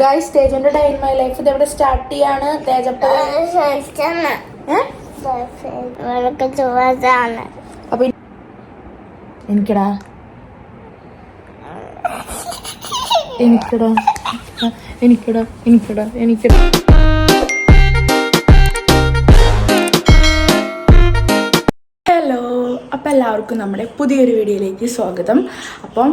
Guys തേജന്റെ day in my life ഇത് എവിടെ സ്റ്റാർട്ട് ചെയ്യാണ്? തേജപ്പ അപ്പൊ എനിക്കടാ. എനിക്കടാ. എനിക്കടാ എനിക്കടാ എനിക്കടാ. അപ്പോൾ എല്ലാവർക്കും നമ്മുടെ പുതിയൊരു വീഡിയോയിലേക്ക് സ്വാഗതം. അപ്പം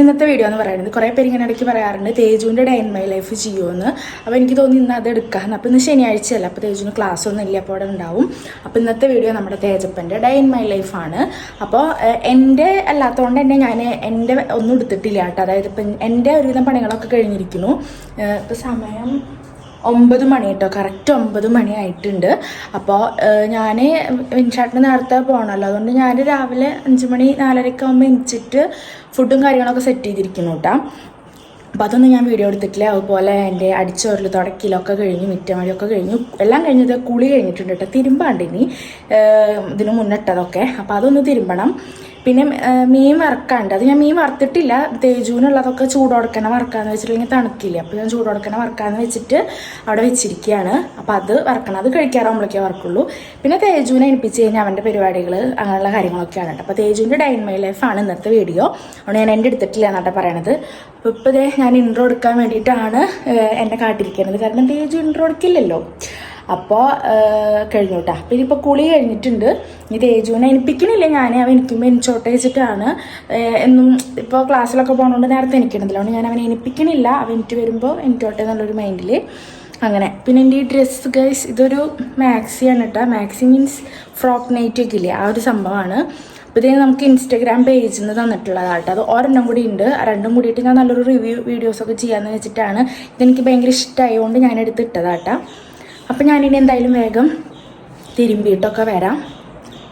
ഇന്നത്തെ വീഡിയോ എന്ന് പറയുന്നത് കുറേ പേര് ഇങ്ങനെ ഇടയ്ക്ക് പറയാറുണ്ട് തേജുവിന്റെ ഡേ ഇൻ മൈ ലൈഫ് ചെയ്യുമെന്ന് അപ്പോൾ എനിക്ക് തോന്നി ഇന്ന് അത് എടുക്കാം. അപ്പോൾ ഇന്ന് ശനിയാഴ്ചയല്ല അപ്പോൾ തേജുവിന് ക്ലാസ് ഒന്നും ഇല്ല അപ്പോൾ അവിടെ ഉണ്ടാവും. അപ്പോൾ ഇന്നത്തെ വീഡിയോ നമ്മുടെ തേജപ്പന്റെ ഡേ ഇൻ മൈ ലൈഫാണ് അപ്പോൾ എന്റെ അല്ലാത്തതുകൊണ്ട് തന്നെ ഞാൻ എന്റെ ഒന്നും എടുത്തിട്ടില്ല കേട്ടോ. അതായത് ഇപ്പം എന്റെ ഒരുവിധം പണികളൊക്കെ കഴിഞ്ഞിരിക്കുന്നു. ഇപ്പോൾ സമയം ഒമ്പത് മണി കേട്ടോ. കറക്റ്റ് ഒമ്പത് മണി ആയിട്ടുണ്ട്. അപ്പോൾ ഞാൻ വിൻഷാട്ടിന് നേരത്തെ പോകണമല്ലോ അതുകൊണ്ട് ഞാൻ രാവിലെ അഞ്ച് മണി നാലരയ്ക്ക് ആകുമ്പോൾ എണിച്ചിട്ട് ഫുഡും കാര്യങ്ങളൊക്കെ സെറ്റ് ചെയ്തിരിക്കുന്നു കേട്ടോ അപ്പോൾ അതൊന്നും ഞാൻ വീഡിയോ എടുത്തിട്ടില്ല. അതുപോലെ എന്റെ അടിച്ചോറിൽ തുടക്കിലൊക്കെ കഴിഞ്ഞു മിറ്റമഴിയൊക്കെ കഴിഞ്ഞു. എല്ലാം കഴിഞ്ഞത് കുളി കഴിഞ്ഞിട്ടുണ്ട് കേട്ടോ. തിരുമ്പാണ്ട് ഇനി ഇതിന് മുന്നിട്ടതൊക്കെ. അപ്പോൾ അതൊന്ന് തിരുമ്പണം. പിന്നെ മീൻ വറക്കാണ്ട്. അത് ഞാൻ മീൻ വറുത്തിട്ടില്ല. തേജൂനുള്ളതൊക്കെ ചൂടോടക്കണ വറക്കാന്ന് വെച്ചിട്ടുണ്ടെങ്കിൽ തണുക്കില്ല. അപ്പോൾ ഞാൻ ചൂടോടക്കണ വറക്കാന്ന് വെച്ചിട്ട് അവിടെ വെച്ചിരിക്കുകയാണ്. അപ്പോൾ അത് വറക്കണം. അത് കഴിക്കാറാകുമ്പോഴേക്കേ വറക്കുള്ളൂ. പിന്നെ തേജുവിനെ എണിപ്പിച്ച് കഴിഞ്ഞാൽ അവന്റെ പരിപാടികൾ അങ്ങനെയുള്ള കാര്യങ്ങളൊക്കെയാണ് കേട്ടോ. അപ്പോൾ തേജുവിന്റെ ഡൈൻ മൈ ലൈഫാണ് ഇന്നത്തെ വീഡിയോ. അതുകൊണ്ട് ഞാൻ എന്റെ എടുത്തിട്ടില്ല എന്നാട്ടെ പറയണത്. അപ്പോൾ ഇപ്പോൾ ഞാൻ ഇൻട്രോ എടുക്കാൻ വേണ്ടിയിട്ടാണ് എന്നെ കാട്ടിരിക്കുന്നത് കാരണം തേജു ഇൻട്രോ എടുക്കില്ലല്ലോ. അപ്പോൾ കഴിഞ്ഞു കേട്ടോ അപ്പോൾ ഇതിപ്പോൾ കുളി കഴിഞ്ഞിട്ടുണ്ട്. ഇനി തേജുവിനെ എനിപ്പിക്കണില്ല ഞാൻ അവൻ എനിക്കുമ്പോൾ എനിച്ചോട്ടെ വെച്ചിട്ടാണ്. എന്നും ഇപ്പോൾ ക്ലാസ്സിലൊക്കെ പോകുന്നതുകൊണ്ട് നേരത്തെ എനിക്കണതല്ലോ ഞാൻ അവനെ എനിപ്പിക്കണില്ല. അവൻ എനിക്ക് വരുമ്പോൾ എനിക്കോട്ടെ എന്നുള്ളൊരു മൈൻഡിൽ അങ്ങനെ. പിന്നെ എന്റെ ഈ ഡ്രസ്സ് ഗൈസ് ഇതൊരു മാക്സിയാണ് കേട്ടോ മാക്സി മീൻസ് ഫ്രോക്ക് നൈറ്റ് ഒക്കെ ഇല്ലേ ആ ഒരു സംഭവമാണ് അപ്പോൾ നമുക്ക് ഇൻസ്റ്റാഗ്രാം പേജിൽ നിന്ന് തന്നിട്ടുള്ളതാണ് കേട്ടോ അത് ഒരെണ്ണം കൂടി ഉണ്ട്. രണ്ടും കൂടിയിട്ട് ഞാൻ നല്ലൊരു റിവ്യൂ വീഡിയോസൊക്കെ ചെയ്യാമെന്ന് വെച്ചിട്ടാണ് ഇതെനിക്ക് ഭയങ്കര ഇഷ്ടമായതുകൊണ്ട് ഞാൻ എടുത്തിട്ടതാട്ടോ. അപ്പോൾ ഞാനിനി എന്തായാലും വേഗം തിരുമ്പിയിട്ടൊക്കെ വരാം.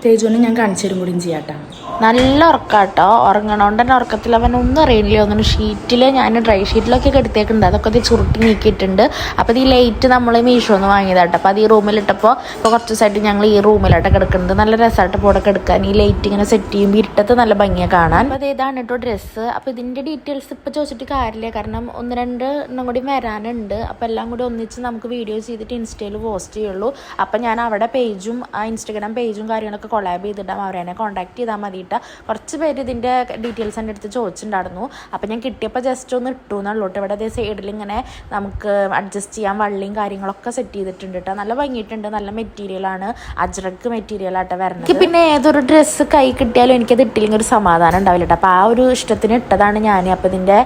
തേജുവിനെ ഞാൻ കാണിച്ചു തരും കൂടിയും ചെയ്യാട്ടോ. നല്ല ഉറക്കാട്ടോ. ഉറങ്ങണോണ്ട് തന്നെ ഉറക്കത്തിൽ അവൻ ഒന്നും അറിയില്ല. ഒന്നും ഷീറ്റിൽ ഞാൻ ഡ്രൈ ഷീറ്റിലൊക്കെ എടുത്തേക്കുണ്ട് അതൊക്കെ അത് ചുരുട്ടി നീക്കിയിട്ടുണ്ട്. അപ്പോൾ ഈ ലൈറ്റ് നമ്മൾ മീഷോ ഒന്ന് വാങ്ങിയതാട്ടോ. അപ്പോൾ അത് ഈ റൂമിലിട്ടപ്പോൾ ഇപ്പോൾ കുറച്ച് ദിവസമായിട്ട് ഞങ്ങൾ ഈ റൂമിലായിട്ട് കിടക്കുന്നത് നല്ല രസമായിട്ട് എടുക്കാൻ കിടക്കാൻ. ഈ ലൈറ്റ് ഇങ്ങനെ സെറ്റ് ചെയ്യുമ്പോൾ ഇരുട്ടത്ത് നല്ല ഭംഗിയാണ് കാണാൻ. അപ്പോൾ ഇതാണ് കേട്ടോ ഡ്രസ്സ്. അപ്പോൾ ഇതിന്റെ ഡീറ്റെയിൽസ് ഇപ്പോൾ ചോദിച്ചിട്ട് കാര്യമില്ല. കാരണം ഒന്ന് രണ്ട് എണ്ണം കൂടി വരാനുണ്ട്. അപ്പോൾ എല്ലാം കൂടി ഒന്നിച്ച് നമുക്ക് വീഡിയോ ചെയ്തിട്ട് ഇൻസ്റ്റയിൽ പോസ്റ്റ് ചെയ്യുള്ളൂ. അപ്പോൾ ഞാൻ അവിടെ പേജും ആ ഇൻസ്റ്റഗ്രാം പേജും കാര്യങ്ങളൊക്കെ കൊളാബ് ചെയ്തിടാം അവരെന്നെ കോൺടാക്ട് ചെയ്താൽ മതിയിട്ട് കുറച്ച് പേര് ഇതിന്റെ ഡീറ്റെയിൽസ് എന്റെ അടുത്ത് ചോദിച്ചിട്ടുണ്ടായിരുന്നു. അപ്പോൾ ഞാൻ കിട്ടിയപ്പോൾ ജസ്റ്റ് ഒന്ന് ഇട്ടു എന്നുള്ളൂ ഇവിടെ അതേ സൈഡിൽ ഇങ്ങനെ നമുക്ക് അഡ്ജസ്റ്റ് ചെയ്യാൻ വള്ളിയും കാര്യങ്ങളൊക്കെ സെറ്റ് ചെയ്തിട്ടുണ്ട് കേട്ടോ നല്ല ഭംഗിയിട്ടുണ്ട് നല്ല മെറ്റീരിയലാണ് അജ്രക്ക് മെറ്റീരിയലായിട്ട് വരുന്നത്. പിന്നെ ഏതൊരു ഡ്രസ്സ് കൈ കിട്ടിയാലും എനിക്കത് ഇട്ടില്ലെങ്കിൽ ഒരു സമാധാനം ഉണ്ടാവില്ല കേട്ടോ അപ്പോൾ ആ ഒരു ഇഷ്ടത്തിന് ഇട്ടതാണ് ഞാൻ അപ്പോൾ ഇതിന്റെ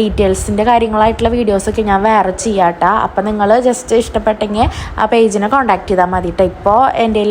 ഡീറ്റെയിൽസിന്റെ കാര്യങ്ങളായിട്ടുള്ള വീഡിയോസൊക്കെ ഞാൻ വേറെ ചെയ്യാട്ടോ അപ്പോൾ നിങ്ങൾ ജസ്റ്റ് ഇഷ്ടപ്പെട്ടെങ്കിൽ ആ പേജിനെ കോൺടാക്ട് ചെയ്താൽ മതി കേട്ടോ ഇപ്പോൾ എന്റെ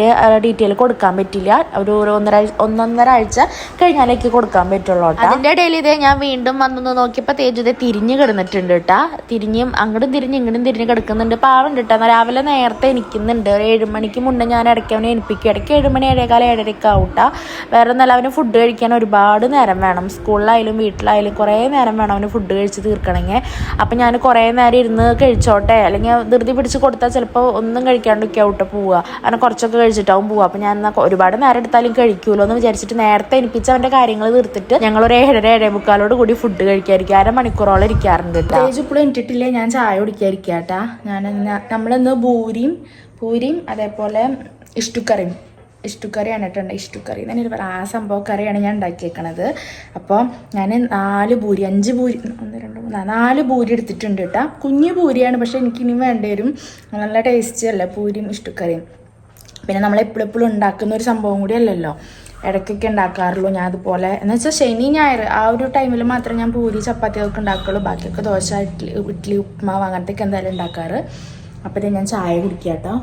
ഡീറ്റെയിൽ കൊടുക്കാൻ പറ്റില്ല. ഒരു ഒന്നര ഒന്നൊന്നര ആഴ്ച കഴിഞ്ഞാലേക്ക് കൊടുക്കാൻ പറ്റുള്ളൂ അതിന്റെ ഇടയിൽ ഇതേ ഞാൻ വീണ്ടും വന്നൊന്ന് നോക്കിയപ്പോൾ തേജു ഇതേ തിരിഞ്ഞ് കിടന്നിട്ടുണ്ട് കേട്ടാ തിരിഞ്ഞും അങ്ങോട്ടും തിരിഞ്ഞ് ഇങ്ങോട്ടും തിരിഞ്ഞ് കിടക്കുന്നുണ്ട്. പാവം കിട്ടാ രാവിലെ നേരത്തെ എനിക്കുന്നുണ്ട് ഒരു ഏഴുമണിക്ക് മുന്നേ ഞാൻ ഇടയ്ക്ക് അവനെ എനിപ്പിക്കും ഇടയ്ക്ക് ഏഴുമണി ഏഴേകാലം ഏഴരയ്ക്ക് ആവട്ടാ വേറെ നല്ല അവന് ഫുഡ് കഴിക്കാൻ ഒരുപാട് നേരം വേണം. സ്കൂളിലായാലും വീട്ടിലായാലും കുറേ നേരം വേണം അവന് ഫുഡ് കഴിച്ച് തീർക്കണമെങ്കിൽ അപ്പം ഞാൻ കുറേ നേരം ഇരുന്ന് കഴിച്ചോട്ടെ. അല്ലെങ്കിൽ ധൃതി പിടിച്ച് കൊടുത്താൽ ചിലപ്പോൾ ഒന്നും കഴിക്കാണ്ടൊക്കെ ആവട്ടെ പോവുക. അങ്ങനെ കുറച്ചൊക്കെ കഴിച്ചിട്ടാവും പോവുക. അപ്പം ഞാൻ ഒരുപാട് നേരം എടുത്താലും കഴിക്കുമല്ലോ എന്ന് വിചാരിച്ചിട്ട് നേരത്തെ എനിപ്പിച്ച് അവന്റെ കാര്യങ്ങൾ തീർത്തിട്ട് ഞങ്ങൾ ഒരു ഏഴര ഏഴേ മുക്കാലോട് കൂടി ഫുഡ് കഴിക്കായിരിക്കും. അരമണിക്കൂറോളം ഇരിക്കാറുണ്ട് കേട്ടോ തേജ് ഇപ്പോഴും ഇട്ടിട്ടില്ലേ. ഞാൻ ചായ കുടിക്കാതിരിക്കാട്ടാ ഞാൻ നമ്മളിന്ന് പൂരിയും പൂരിയും അതേപോലെ ഇഷ്ടുക്കറിയും. ഇഷ്ടുക്കറിയാണ് കേട്ടോ ഇഷ്ടുക്കറി തന്നെ പറയാം ആ സംഭവ കറിയാണ് ഞാൻ ഉണ്ടാക്കിയേക്കണത്. അപ്പോൾ ഞാൻ നാല് പൂരി അഞ്ച് പൂരി ഒന്ന് രണ്ട് മൂന്ന് നാല് പൂരി എടുത്തിട്ടുണ്ട് കേട്ടോ കുഞ്ഞു പൂരിയാണ് പക്ഷേ എനിക്ക് ഇനി വേണ്ടി വരും നല്ല ടേസ്റ്റ് അല്ലേ? പൂരിയും ഇഷ്ടുക്കറിയും. പിന്നെ നമ്മൾ എപ്പോഴും എപ്പോഴും ഉണ്ടാക്കുന്ന ഒരു സംഭവം കൂടി അല്ലല്ലോ. ഇടയ്ക്കൊക്കെ ഉണ്ടാക്കാറുള്ളൂ ഞാൻ അതുപോലെ. എന്ന് വെച്ചാൽ ശനി ഞായർ ആ ഒരു ടൈമിൽ മാത്രമേ ഞാൻ പൂരി ചപ്പാത്തി ഒക്കെ ഉണ്ടാക്കുള്ളൂ. ബാക്കിയൊക്കെ ദോശ ഇഡ്ഡലി ഇഡ്ഡലി ഉപ്മാവ് അങ്ങനത്തെയൊക്കെ എന്തായാലും ഉണ്ടാക്കാറ്. അപ്പോൾ ഇത് ഞാൻ ചായ കുടിക്കുക കേട്ടോ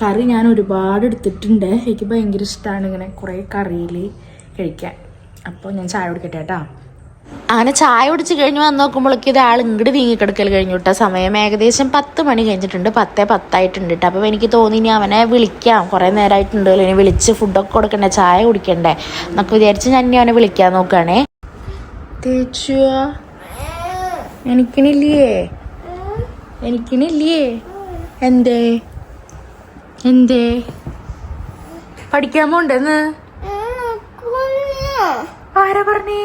കറി ഞാൻ ഒരുപാട് എടുത്തിട്ടുണ്ട്. എനിക്ക് ഭയങ്കര ഇഷ്ടമാണ് ഇങ്ങനെ കുറേ കറിയിൽ കഴിക്കാൻ. അപ്പോൾ ഞാൻ ചായ കുടിക്കട്ടെ കേട്ടോ അങ്ങനെ ചായ കുടിച്ച് കഴിഞ്ഞ് വന്ന് നോക്കുമ്പോഴേക്കും ഒരാൾ ഇങ്ങോട്ട് നീങ്ങിക്കിടക്കൽ കഴിഞ്ഞു കേട്ടോ സമയം ഏകദേശം പത്ത് മണി കഴിഞ്ഞിട്ടുണ്ട്. പത്തേ പത്തായിട്ടുണ്ട് കേട്ടോ അപ്പോൾ എനിക്ക് തോന്നി ഇനി അവനെ വിളിക്കാം. കുറേ നേരമായിട്ടുണ്ട് ഇനി വിളിച്ച് ഫുഡൊക്കെ കൊടുക്കണ്ടേ ചായ കുടിക്കണ്ടേ എന്നൊക്കെ വിചാരിച്ച് ഞാൻ ഇനി അവനെ വിളിക്കാൻ നോക്കുകയാണേ തേച്ചുവാ. എനിക്കിനില്ലേ? എനിക്കിനില്ലേ? എന്തേ? എന്തേ? പഠിക്കാൻ പോണ്ടെന്ന്? ആരാ പറഞ്ഞേ?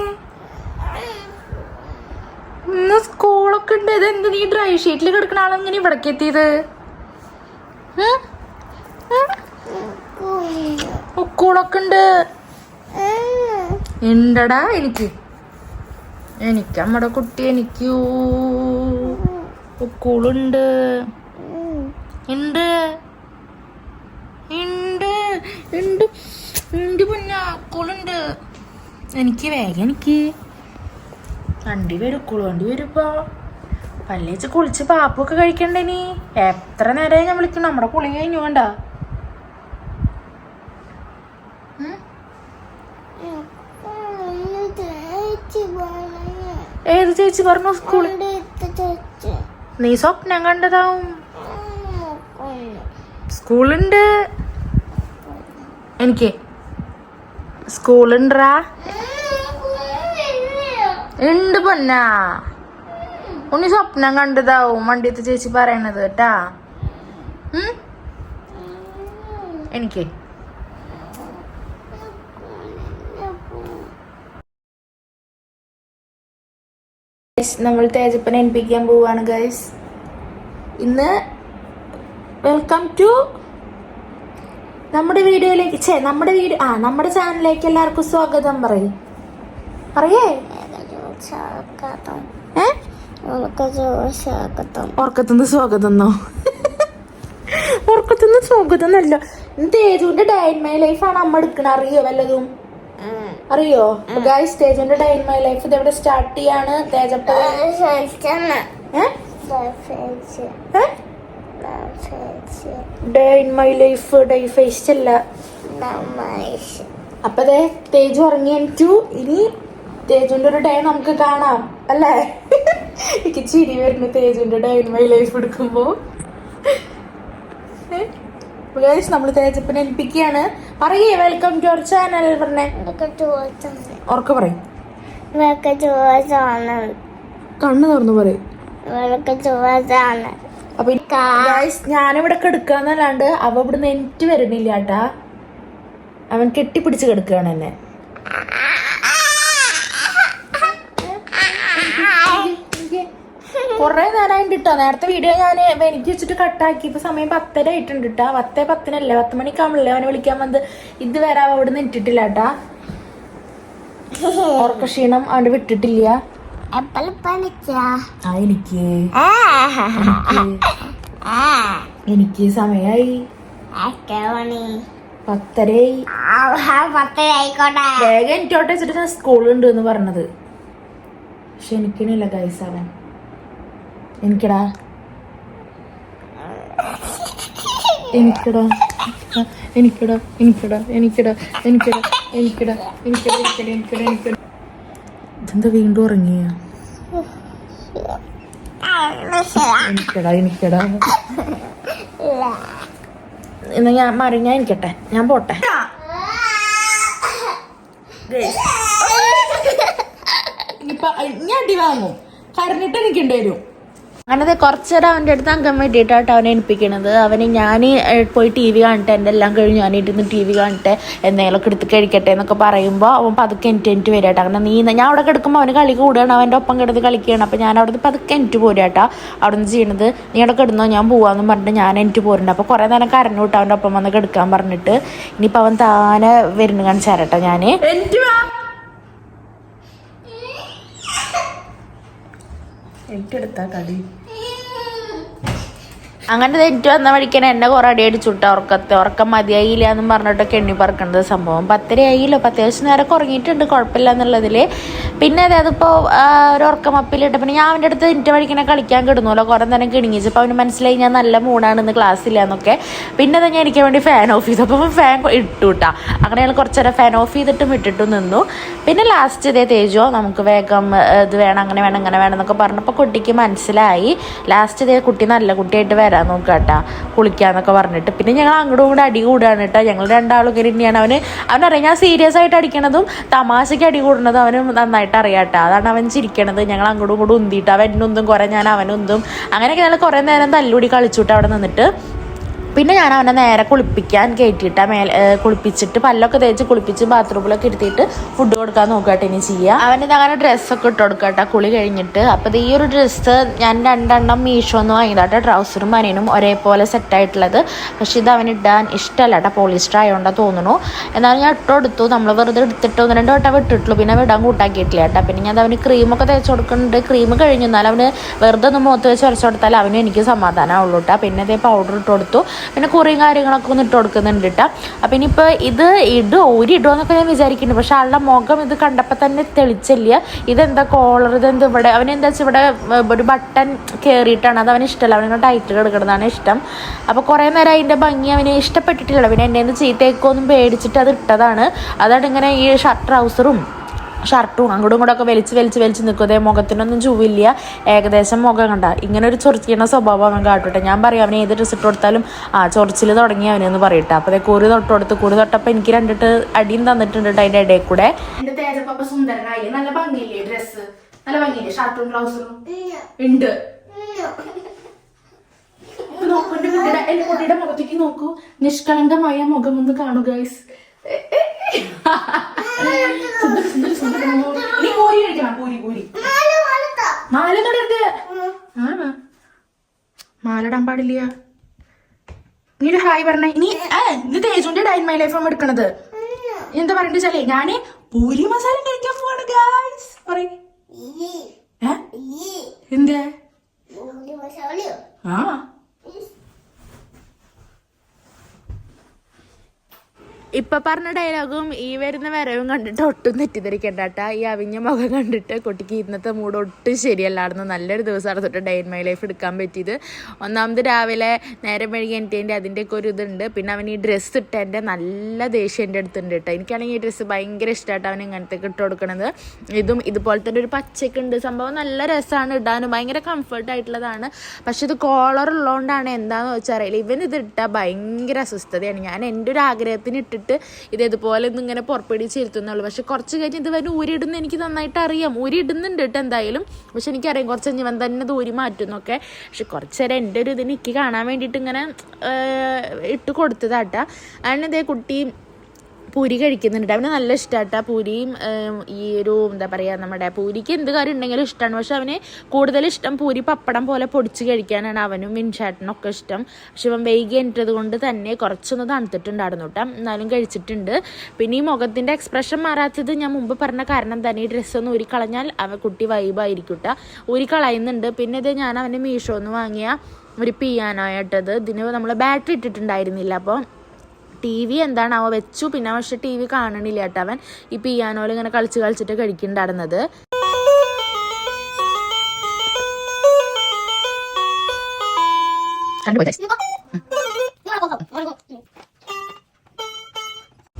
ഇന്ന് സ്കൂളൊക്കെ ഉണ്ട്. ഇതെന്ത് നീ ഡ്രൈ ഷീറ്റിൽ കിടക്കുന്ന ആളെങ്ങനെ ഇവിടേക്ക് എത്തിയത്? ഉം? ഉം? സ്കൂളൊക്കെ ഉണ്ട്. ഉണ്ടടാ എനിക്ക്. എനിക്ക് നമ്മുടെ കുട്ടി എനിക്ക്. ഉക്കൂളുണ്ട്. ഉണ്ട്. ഉണ്ട്. ഉണ്ട്. ഉണ്ട് പിന്നെ. ഉക്കൂളുണ്ട്. എനിക്ക് വേഗം എനിക്ക്. വണ്ടി കുളു വണ്ടി വരുമ്പോ. പല്ലേച്ച് കുളിച്ച് പാപ്പൊക്കെ കഴിക്കണ്ടേ നീ? എത്ര നേരമായി ഞാൻ വിളിക്കണം നമ്മുടെ കുളി കഴിഞ്ഞു വേണ്ട. ഏത് ചേച്ചി പറഞ്ഞു സ്കൂളിൽ നീ സ്വപ്നം കണ്ടതാവും. സ്കൂളുണ്ട്. എനിക്ക് സ്കൂളുണ്ടാ ഉണ്ട് പൊന്ന. ഉണ്ണി സ്വപ്നം കണ്ടതാവും വണ്ടിയത്തെ ചേച്ചി പറയണത് കേട്ടാ? എനിക്ക്. നമ്മൾ തേജപ്പനെ എണിപ്പിക്കാൻ പോവാണ് ഗൈസ് ഇന്ന് വെൽക്കം ടു നമ്മുടെ വീഡിയോയിലേക്ക് ചേ നമ്മുടെ വീഡിയോ ആ നമ്മുടെ ചാനലിലേക്ക് എല്ലാവർക്കും സ്വാഗതം പറയും. പറയേ. ഉറക്കത്തുനിന്ന് സ്വാഗതം ഉറക്കത്തുനിന്ന് സ്വാഗതം അല്ല തേജുവിന്റെ ഡയൻ മൈ ലൈഫാണ് അമ്മ എടുക്കണ. അറിയോ വല്ലതും? അറിയോ? ഗായ്സ് തേജുവിന്റെ ഡയൻ മൈ ലൈഫ് ഇത് എവിടെ സ്റ്റാർട്ട് ചെയ്യാണ്? തേജപ്പ മൈ ലൈഫ് ഡൈ ഫേസ് അല്ല. അപ്പതേ തേജു ഇറങ്ങിയു ഇനി തേജുവിന്റെ ഒരു ഡേ നമുക്ക് കാണാം അല്ലേ? എനിക്ക് ചിരി വരുന്നു തേജുവിന്റെ ഡേ ഇൻ മൈ ലൈഫ് എടുക്കുമ്പോ. ഗൈസ് നമ്മൾ തേജപ്പിനെ ഏൽപ്പിക്കുകയാണ്. പറയേ വെൽക്കം ടു അവർ ചാനൽ പറഞ്ഞേ. ഉറക്കെ പറയും. കണ്ണു തുറന്നു പറയും. അപ്പൊ ഞാനിവിടെ കിടക്കാന്നല്ലാണ്ട് അവ ഇവിടുന്ന് എനിക്ക് വരുന്നില്ല കേട്ടാ അവൻ കെട്ടിപ്പിടിച്ച് കിടക്കുകയാണ് എന്നെ. കൊറേ നേരമായിട്ട് കിട്ടാ നേരത്തെ വീഡിയോ ഞാൻ എനിക്ക് വെച്ചിട്ട് കട്ടാക്കി ഇപ്പൊ സമയം പത്തര ആയിട്ടുണ്ട് കിട്ടാ പത്തേ പത്തിനല്ലേ? പത്ത് മണിക്കാവുമ്പളേ അവനെ വിളിക്കാൻ വന്നത്? ഇത് വരാ അവിടെ നിന്ന് ഇട്ടിട്ടില്ല കേട്ടാ ഉറക്ക ക്ഷീണം അവിടെ വിട്ടിട്ടില്ല. എനിക്ക്. എനിക്ക്. സമയായി. പത്തരയായി. വേഗം എനിക്കോട്ടെ സ്കൂളുണ്ട് എന്ന് പറഞ്ഞത്. പക്ഷെ എനിക്കണില്ല ഗൈസ് എനിക്കടാ എനിക്കടാ എനിക്കടാ എനിക്കടാ എനിക്കടാ എനിക്കടാ എനിക്കടാ എനിക്കടാ എനിക്കടാ എനിക്കടാ എനിക്കടാ ഇതെന്താ വീണ്ടും ഉറങ്ങിയ എനിക്കടാ എനിക്കടാ എന്നാ ഞാൻ മാറി ഞാൻ എനിക്കട്ടെ ഞാൻ പോട്ടെ ഇനിയിപ്പൊ ഞാൻ അടി വാങ്ങും കരഞ്ഞിട്ട് എനിക്കുണ്ട് അങ്ങനത്തെ കുറച്ചേരം അവന്റെ അടുത്ത് അംഗം വേണ്ടിയിട്ടാണ് അവനെ എണിപ്പിക്കണത് അവന് ഞാൻ പോയി ടി വി കാണട്ടെ എന്റെ എല്ലാം കഴിഞ്ഞ് ഞാൻ ഇരുന്ന് ടി വി കാണട്ടെ എന്തെങ്കിലുമൊക്കെ എടുത്ത് കഴിക്കട്ടെ എന്നൊക്കെ പറയുമ്പോൾ അവൻ പതുക്കെ എനിക്ക് എനിക്ക് വരാട്ടോ അങ്ങനെ നീ ഞാൻ അവിടെ കിടക്കുമ്പോൾ അവന് കളി കൂടുകയാണ് അവന്റെ ഒപ്പം കിടന്ന് കളിക്കുകയാണ്. അപ്പോൾ ഞാൻ അവിടുന്ന് പതുക്കെ എനിക്ക് പോരാട്ടാ അവിടെ നിന്ന് ചെയ്യണത് നീ അവിടെ കിടന്നോ ഞാൻ പോവാന്ന് പറഞ്ഞിട്ട് ഞാൻ എനിക്ക് പോരുന്നുണ്ട്. അപ്പോൾ കുറേ നേരം കരഞ്ഞു വിട്ടു അവന്റെ ഒപ്പം വന്ന് കിടക്കാൻ പറഞ്ഞിട്ട്. ഇനിയിപ്പോൾ അവൻ താനെ വരുന്നു കാണിച്ചാരട്ടോ ഞാൻ കടി അങ്ങനെ തെറ്റ് വന്ന വഴിക്കാൻ എന്നെ കുറെ അടി അടിച്ചുട്ട ഉറക്കത്തെ ഉറക്കം മതിയായില്ല എന്നും പറഞ്ഞിട്ടൊക്കെ എണ്ണി പറക്കണത് സംഭവം. പത്തര ആയില്ലോ അത്യാവശ്യം നേരം ഉറങ്ങിയിട്ടുണ്ട്. കുഴപ്പമില്ല എന്നുള്ളതിൽ പിന്നെ അതായത് ഇപ്പോൾ ഒരു ഉറക്കം അപ്പിലിട്ട് പിന്നെ ഞാൻ അവന്റെ അടുത്ത് എന്റെ വഴിക്കനെ കളിക്കാൻ കിടന്നുല്ലോ. കുറേ നേരം കിണങ്ങിച്ചപ്പോൾ അവന് മനസ്സിലായി ഞാൻ നല്ല മൂടാണ് ഇന്ന് ക്ലാസ് ഇല്ല എന്നൊക്കെ. പിന്നെ ഞാൻ എനിക്ക് വേണ്ടി ഫാൻ ഓഫ് ചെയ്തു. അപ്പോൾ ഫാൻ ഇട്ടു കിട്ടാ അങ്ങനെ ഞങ്ങൾ കുറച്ച് നേരം ഫാൻ ഓഫ് ചെയ്തിട്ടും ഇട്ടിട്ടും നിന്നു. പിന്നെ ലാസ്റ്റ് ഇതേ തേജോ നമുക്ക് വേഗം ഇത് വേണം അങ്ങനെ വേണം അങ്ങനെ വേണം എന്നൊക്കെ പറഞ്ഞപ്പോൾ കുട്ടിക്ക് മനസ്സിലായി. ലാസ്റ്റ് ഇതേ കുട്ടി നല്ല കുട്ടിയായിട്ട് വരാൻ നോക്കാട്ടാ കുളിക്കാന്നൊക്കെ പറഞ്ഞിട്ട്. പിന്നെ ഞങ്ങൾ അങ്ങോട്ടും കൂടെ അടി കൂടാണ് കേട്ടോ ഞങ്ങൾ രണ്ടാളും തന്നെയാണ്. അവന് അവനറിയാം ഞാൻ സീരിയസ് ആയിട്ട് അടിക്കണതും തമാശയ്ക്ക് അടി കൂടുന്നതും അവന് നന്നായിട്ട് അറിയാട്ടോ. അതാണ് അവൻ ചിരിക്കണത്. ഞങ്ങൾ അങ്ങോട്ടും ഇങ്ങോട്ടും ഉന്തിയിട്ട് അവൻ ഒന്നും കുറെ ഞാൻ അവനൊന്നും അങ്ങനെയൊക്കെ ഞങ്ങൾ കുറേ നേരം തല്ലുകൂടി കളിച്ചുട്ട് അവിടെ നിന്നിട്ട്. പിന്നെ ഞാൻ അവനെ നേരെ കുളിപ്പിക്കാൻ കയറ്റിയിട്ട് മേലെ കുളിപ്പിച്ചിട്ട് പല്ലൊക്കെ തേച്ച് കുളിപ്പിച്ച് ബാത്റൂമിലൊക്കെ ഇരുത്തിയിട്ട് ഫുഡ് കൊടുക്കാൻ നോക്കട്ടെ ഇനി ചെയ്യുക അവന്റെ അങ്ങനെ ഡ്രസ്സൊക്കെ ഇട്ട് കൊടുക്കട്ടെ കുളി കഴിഞ്ഞിട്ട്. അപ്പോൾ ഈ ഒരു ഡ്രസ്സ് ഞാൻ രണ്ടെണ്ണം മീഷോ എന്ന് വാങ്ങിയതാട്ടെ ട്രൗസറും അനിയനും ഒരേപോലെ സെറ്റായിട്ടുള്ളത് പക്ഷെ ഇത് അവന് ഇടാൻ ഇഷ്ടമല്ല കേട്ടോ പോളിസ്റ്റർ ആയതുകൊണ്ടാണ് തോന്നുന്നു. എന്നാലും ഞാൻ ഇട്ട് കൊടുത്തു നമ്മൾ വെറുതെ എടുത്തിട്ട് ഒന്ന് രണ്ട് വട്ടം വിട്ടിട്ടുള്ളൂ. പിന്നെ വിടാൻ കൂട്ടാക്കിയിട്ടില്ല കേട്ടോ പിന്നെ ഞാൻ അവന് ക്രീമൊക്കെ തേച്ച് കൊടുക്കുന്നുണ്ട്. ക്രീം കഴിഞ്ഞു എന്നാൽ അവന് വെറുതെ ഒന്ന് മുഖത്ത് വെച്ച് ഉരച്ചു കൊടുത്താൽ അവനും എനിക്ക് സമാധാനമാവുള്ളൂ കേട്ടോ പിന്നെ ഇതേ പൗഡർ ഇട്ട് കൊടുത്തു. പിന്നെ കുറേ കാര്യങ്ങളൊക്കെ ഒന്ന് ഇട്ട് കൊടുക്കുന്നുണ്ട് കേട്ടോ അപ്പം ഇനിയിപ്പോൾ ഇത് ഇടുമോ ഒരു ഇടുമോന്നൊക്കെ ഞാൻ വിചാരിക്കുന്നുണ്ട് പക്ഷേ ആളുടെ മുഖം ഇത് കണ്ടപ്പോൾ തന്നെ തെളിച്ചില്ല ഇതെന്താ കോളർ ഇതെന്താ ഇവിടെ അവന് എന്താ വെച്ചാൽ ഇവിടെ ഒരു ബട്ടൺ കയറിയിട്ടാണ് അത് അവന് ഇഷ്ടമല്ല അവനിങ്ങനെ ടൈറ്റ് കിടക്കുന്നതാണ് ഇഷ്ടം. അപ്പോൾ കുറേ നേരം അതിന്റെ ഭംഗി അവന് ഇഷ്ടപ്പെട്ടിട്ടില്ല. പിന്നെ എന്റെ നിന്ന് ചീത്തയൊക്കെ പേടിച്ചിട്ട് അത് ഇട്ടതാണ്. അതാണ് ഇങ്ങനെ ഈ ഷർട്ട് ട്രൗസറും ഷർട്ടും അങ്ങോട്ടും ഒക്കെ വലിച്ച് വലിച്ച് വലിച്ച് നിൽക്കും. മുഖത്തിനൊന്നും ചുവില്ല. ഏകദേശം മുഖം കണ്ട. ഇങ്ങനെ ഒരു ചൊറിച്ചിക്കുന്ന സ്വഭാവം അവൻ കാട്ടട്ടെ. ഞാൻ പറയും അവന് ഏത് ഡ്രസ്സ് ഇട്ട് കൊടുത്താലും ആ ചൊറിച്ചിൽ തുടങ്ങി അവനെന്ന് പറയട്ടെ. അപ്പോൾ അതേ കൂറി തൊട്ട് കൊടുത്ത്. കൂറി തൊട്ടപ്പോൾ എനിക്ക് രണ്ടിട്ട് അടിയും തന്നിട്ടുണ്ട് ട്ടോ അതിന്റെ ഇടയിൽ കൂടെ. നല്ല നല്ല ഷർട്ടും ബ്ലൗസറും ഉണ്ട്. നോക്കൂ എന്റെ കുട്ടിയുടെ മുഖത്തേക്ക് നോക്കൂ. നിഷ്കളങ്കമായ മുഖം ഒന്ന് കാണുക നീ പൂരി കഴിക്കണം പൂരി പൂരി മാല തൊടരുത് ആ മാലടാൻ പാടില്ല. നീ ഒരു ഹായ് പറഞ്ഞേ. നീ ഇത് തേജുന്റെ ഡൈൻ മൈ ലൈഫ് എടുക്കണത്. എന്താ പറയണ്ട വെച്ചാലേ ഞാൻ പൂരി മസാല കഴിക്കാൻ പോവാണ് ഗായ്സ് പറയ. എന്താ? ആ. ഇപ്പൊ പറഞ്ഞ ഡയലോഗും ഈ വരുന്ന വരവും കണ്ടിട്ട് ഒട്ടും തെറ്റിദ്ധരിക്കേണ്ട കേട്ടാ ഈ അവിഞ്ഞ മുഖം കണ്ടിട്ട് കുട്ടിക്ക് ഇന്നത്തെ മൂഡ് ഒട്ടും ശരിയല്ലായിരുന്നു. നല്ലൊരു ദിവസമാണ് തൊട്ട് ഡേ ഇൻ മൈ ലൈഫ് എടുക്കാൻ പറ്റിയത്. ഒന്നാമത് രാവിലെ നേരം വഴുകി എന്റെ അതിന്റെയൊക്കെ ഒരു ഇതുണ്ട്. പിന്നെ അവൻ ഈ ഡ്രസ്സ് ഇട്ട എന്റെ നല്ല ദേഷ്യം എന്റെ അടുത്തുണ്ട് കേട്ടോ എനിക്കാണെങ്കിൽ ഈ ഡ്രസ്സ് ഭയങ്കര ഇഷ്ടമായിട്ട് അവൻ ഇങ്ങനത്തെ ഇട്ട് കൊടുക്കണത്. ഇതും ഇതുപോലെ തന്നെ ഒരു ഉണ്ട് സംഭവം നല്ല രസമാണ് ഇടാനും. ഭയങ്കര കംഫർട്ടായിട്ടുള്ളതാണ് പക്ഷെ ഇത് കോളർ ഉള്ളതുകൊണ്ടാണ് എന്താണെന്ന് വെച്ചാൽ അറിയില്ല. ഇവൻ ഇത് ഇട്ടാൽ ഭയങ്കര അസ്വസ്ഥതയാണ്. ഞാൻ എന്റെ ഒരു ആഗ്രഹത്തിന് ഇട്ടിട്ട് ഇത് ഇതുപോലെ ഒന്നും ഇങ്ങനെ പുറപ്പെടുവിച്ച് ഇരുത്തുന്നുള്ളൂ പക്ഷെ കുറച്ച് കഴിഞ്ഞ് ഇത് വരെ എനിക്ക് നന്നായിട്ട് അറിയാം. ഊരിടുന്നുണ്ട് കേട്ടോ എന്തായാലും. പക്ഷെ എനിക്കറിയാം കുറച്ച് കഴിഞ്ഞ് ഇവൻ തന്നെ ഇത് ഊരി മാറ്റുന്നൊക്കെ. പക്ഷെ കുറച്ച് നേരം എന്റെ ഒരു ഇതിന് എനിക്ക് കാണാൻ വേണ്ടിയിട്ട് ഇങ്ങനെ ഇട്ട് കൊടുത്തതാട്ടാ. അതിനെന്തേ കുട്ടി പൂരി കഴിക്കുന്നുണ്ട്. അവന് നല്ല ഇഷ്ടമാട്ടാ പൂരിയും ഈ ഒരു എന്താ പറയുക നമ്മുടെ പൂരിക്ക് എന്ത് കാര്യം ഉണ്ടെങ്കിലും ഇഷ്ടമാണ് പക്ഷെ അവന് കൂടുതൽ ഇഷ്ടം പൂരി പപ്പടം പോലെ പൊടിച്ച് കഴിക്കാനാണ് അവനും വിൻചാട്ടനും ഒക്കെ ഇഷ്ടം. പക്ഷെ ഇവൻ വൈകി എന്റത് കൊണ്ട് തന്നെ കുറച്ചൊന്ന് തണുത്തിട്ടുണ്ടായിരുന്നു കേട്ടോ. എന്നാലും കഴിച്ചിട്ടുണ്ട്. പിന്നെ ഈ മുഖത്തിന്റെ എക്സ്പ്രഷൻ മാറാത്തത് ഞാൻ മുമ്പ് പറഞ്ഞ കാരണം തന്നെ ഈ ഡ്രസ്സ് ഒന്ന് ഊരി കളഞ്ഞാൽ അവ കുട്ടി വൈബായിരിക്കും കേട്ടോ. ഊരി കളയുന്നുണ്ട്. പിന്നെ ഇത് ഞാൻ അവന് മീഷോന്ന് വാങ്ങിയ ഒരു പിയാനോ ആയിട്ടത്. ഇതിന് നമ്മൾ ബാറ്ററി ഇട്ടിട്ടുണ്ടായിരുന്നില്ല. അപ്പോൾ ടി വി എന്താണ്? അവ വെച്ചു. പിന്നെ പക്ഷെ ടി വി കാണണില്ല കേട്ടോ അവൻ. ഈ പിയാനോയിൽ ഇങ്ങനെ കളിച്ച് കളിച്ചിട്ട് കഴിക്കുന്നുണ്ടായിരുന്നത്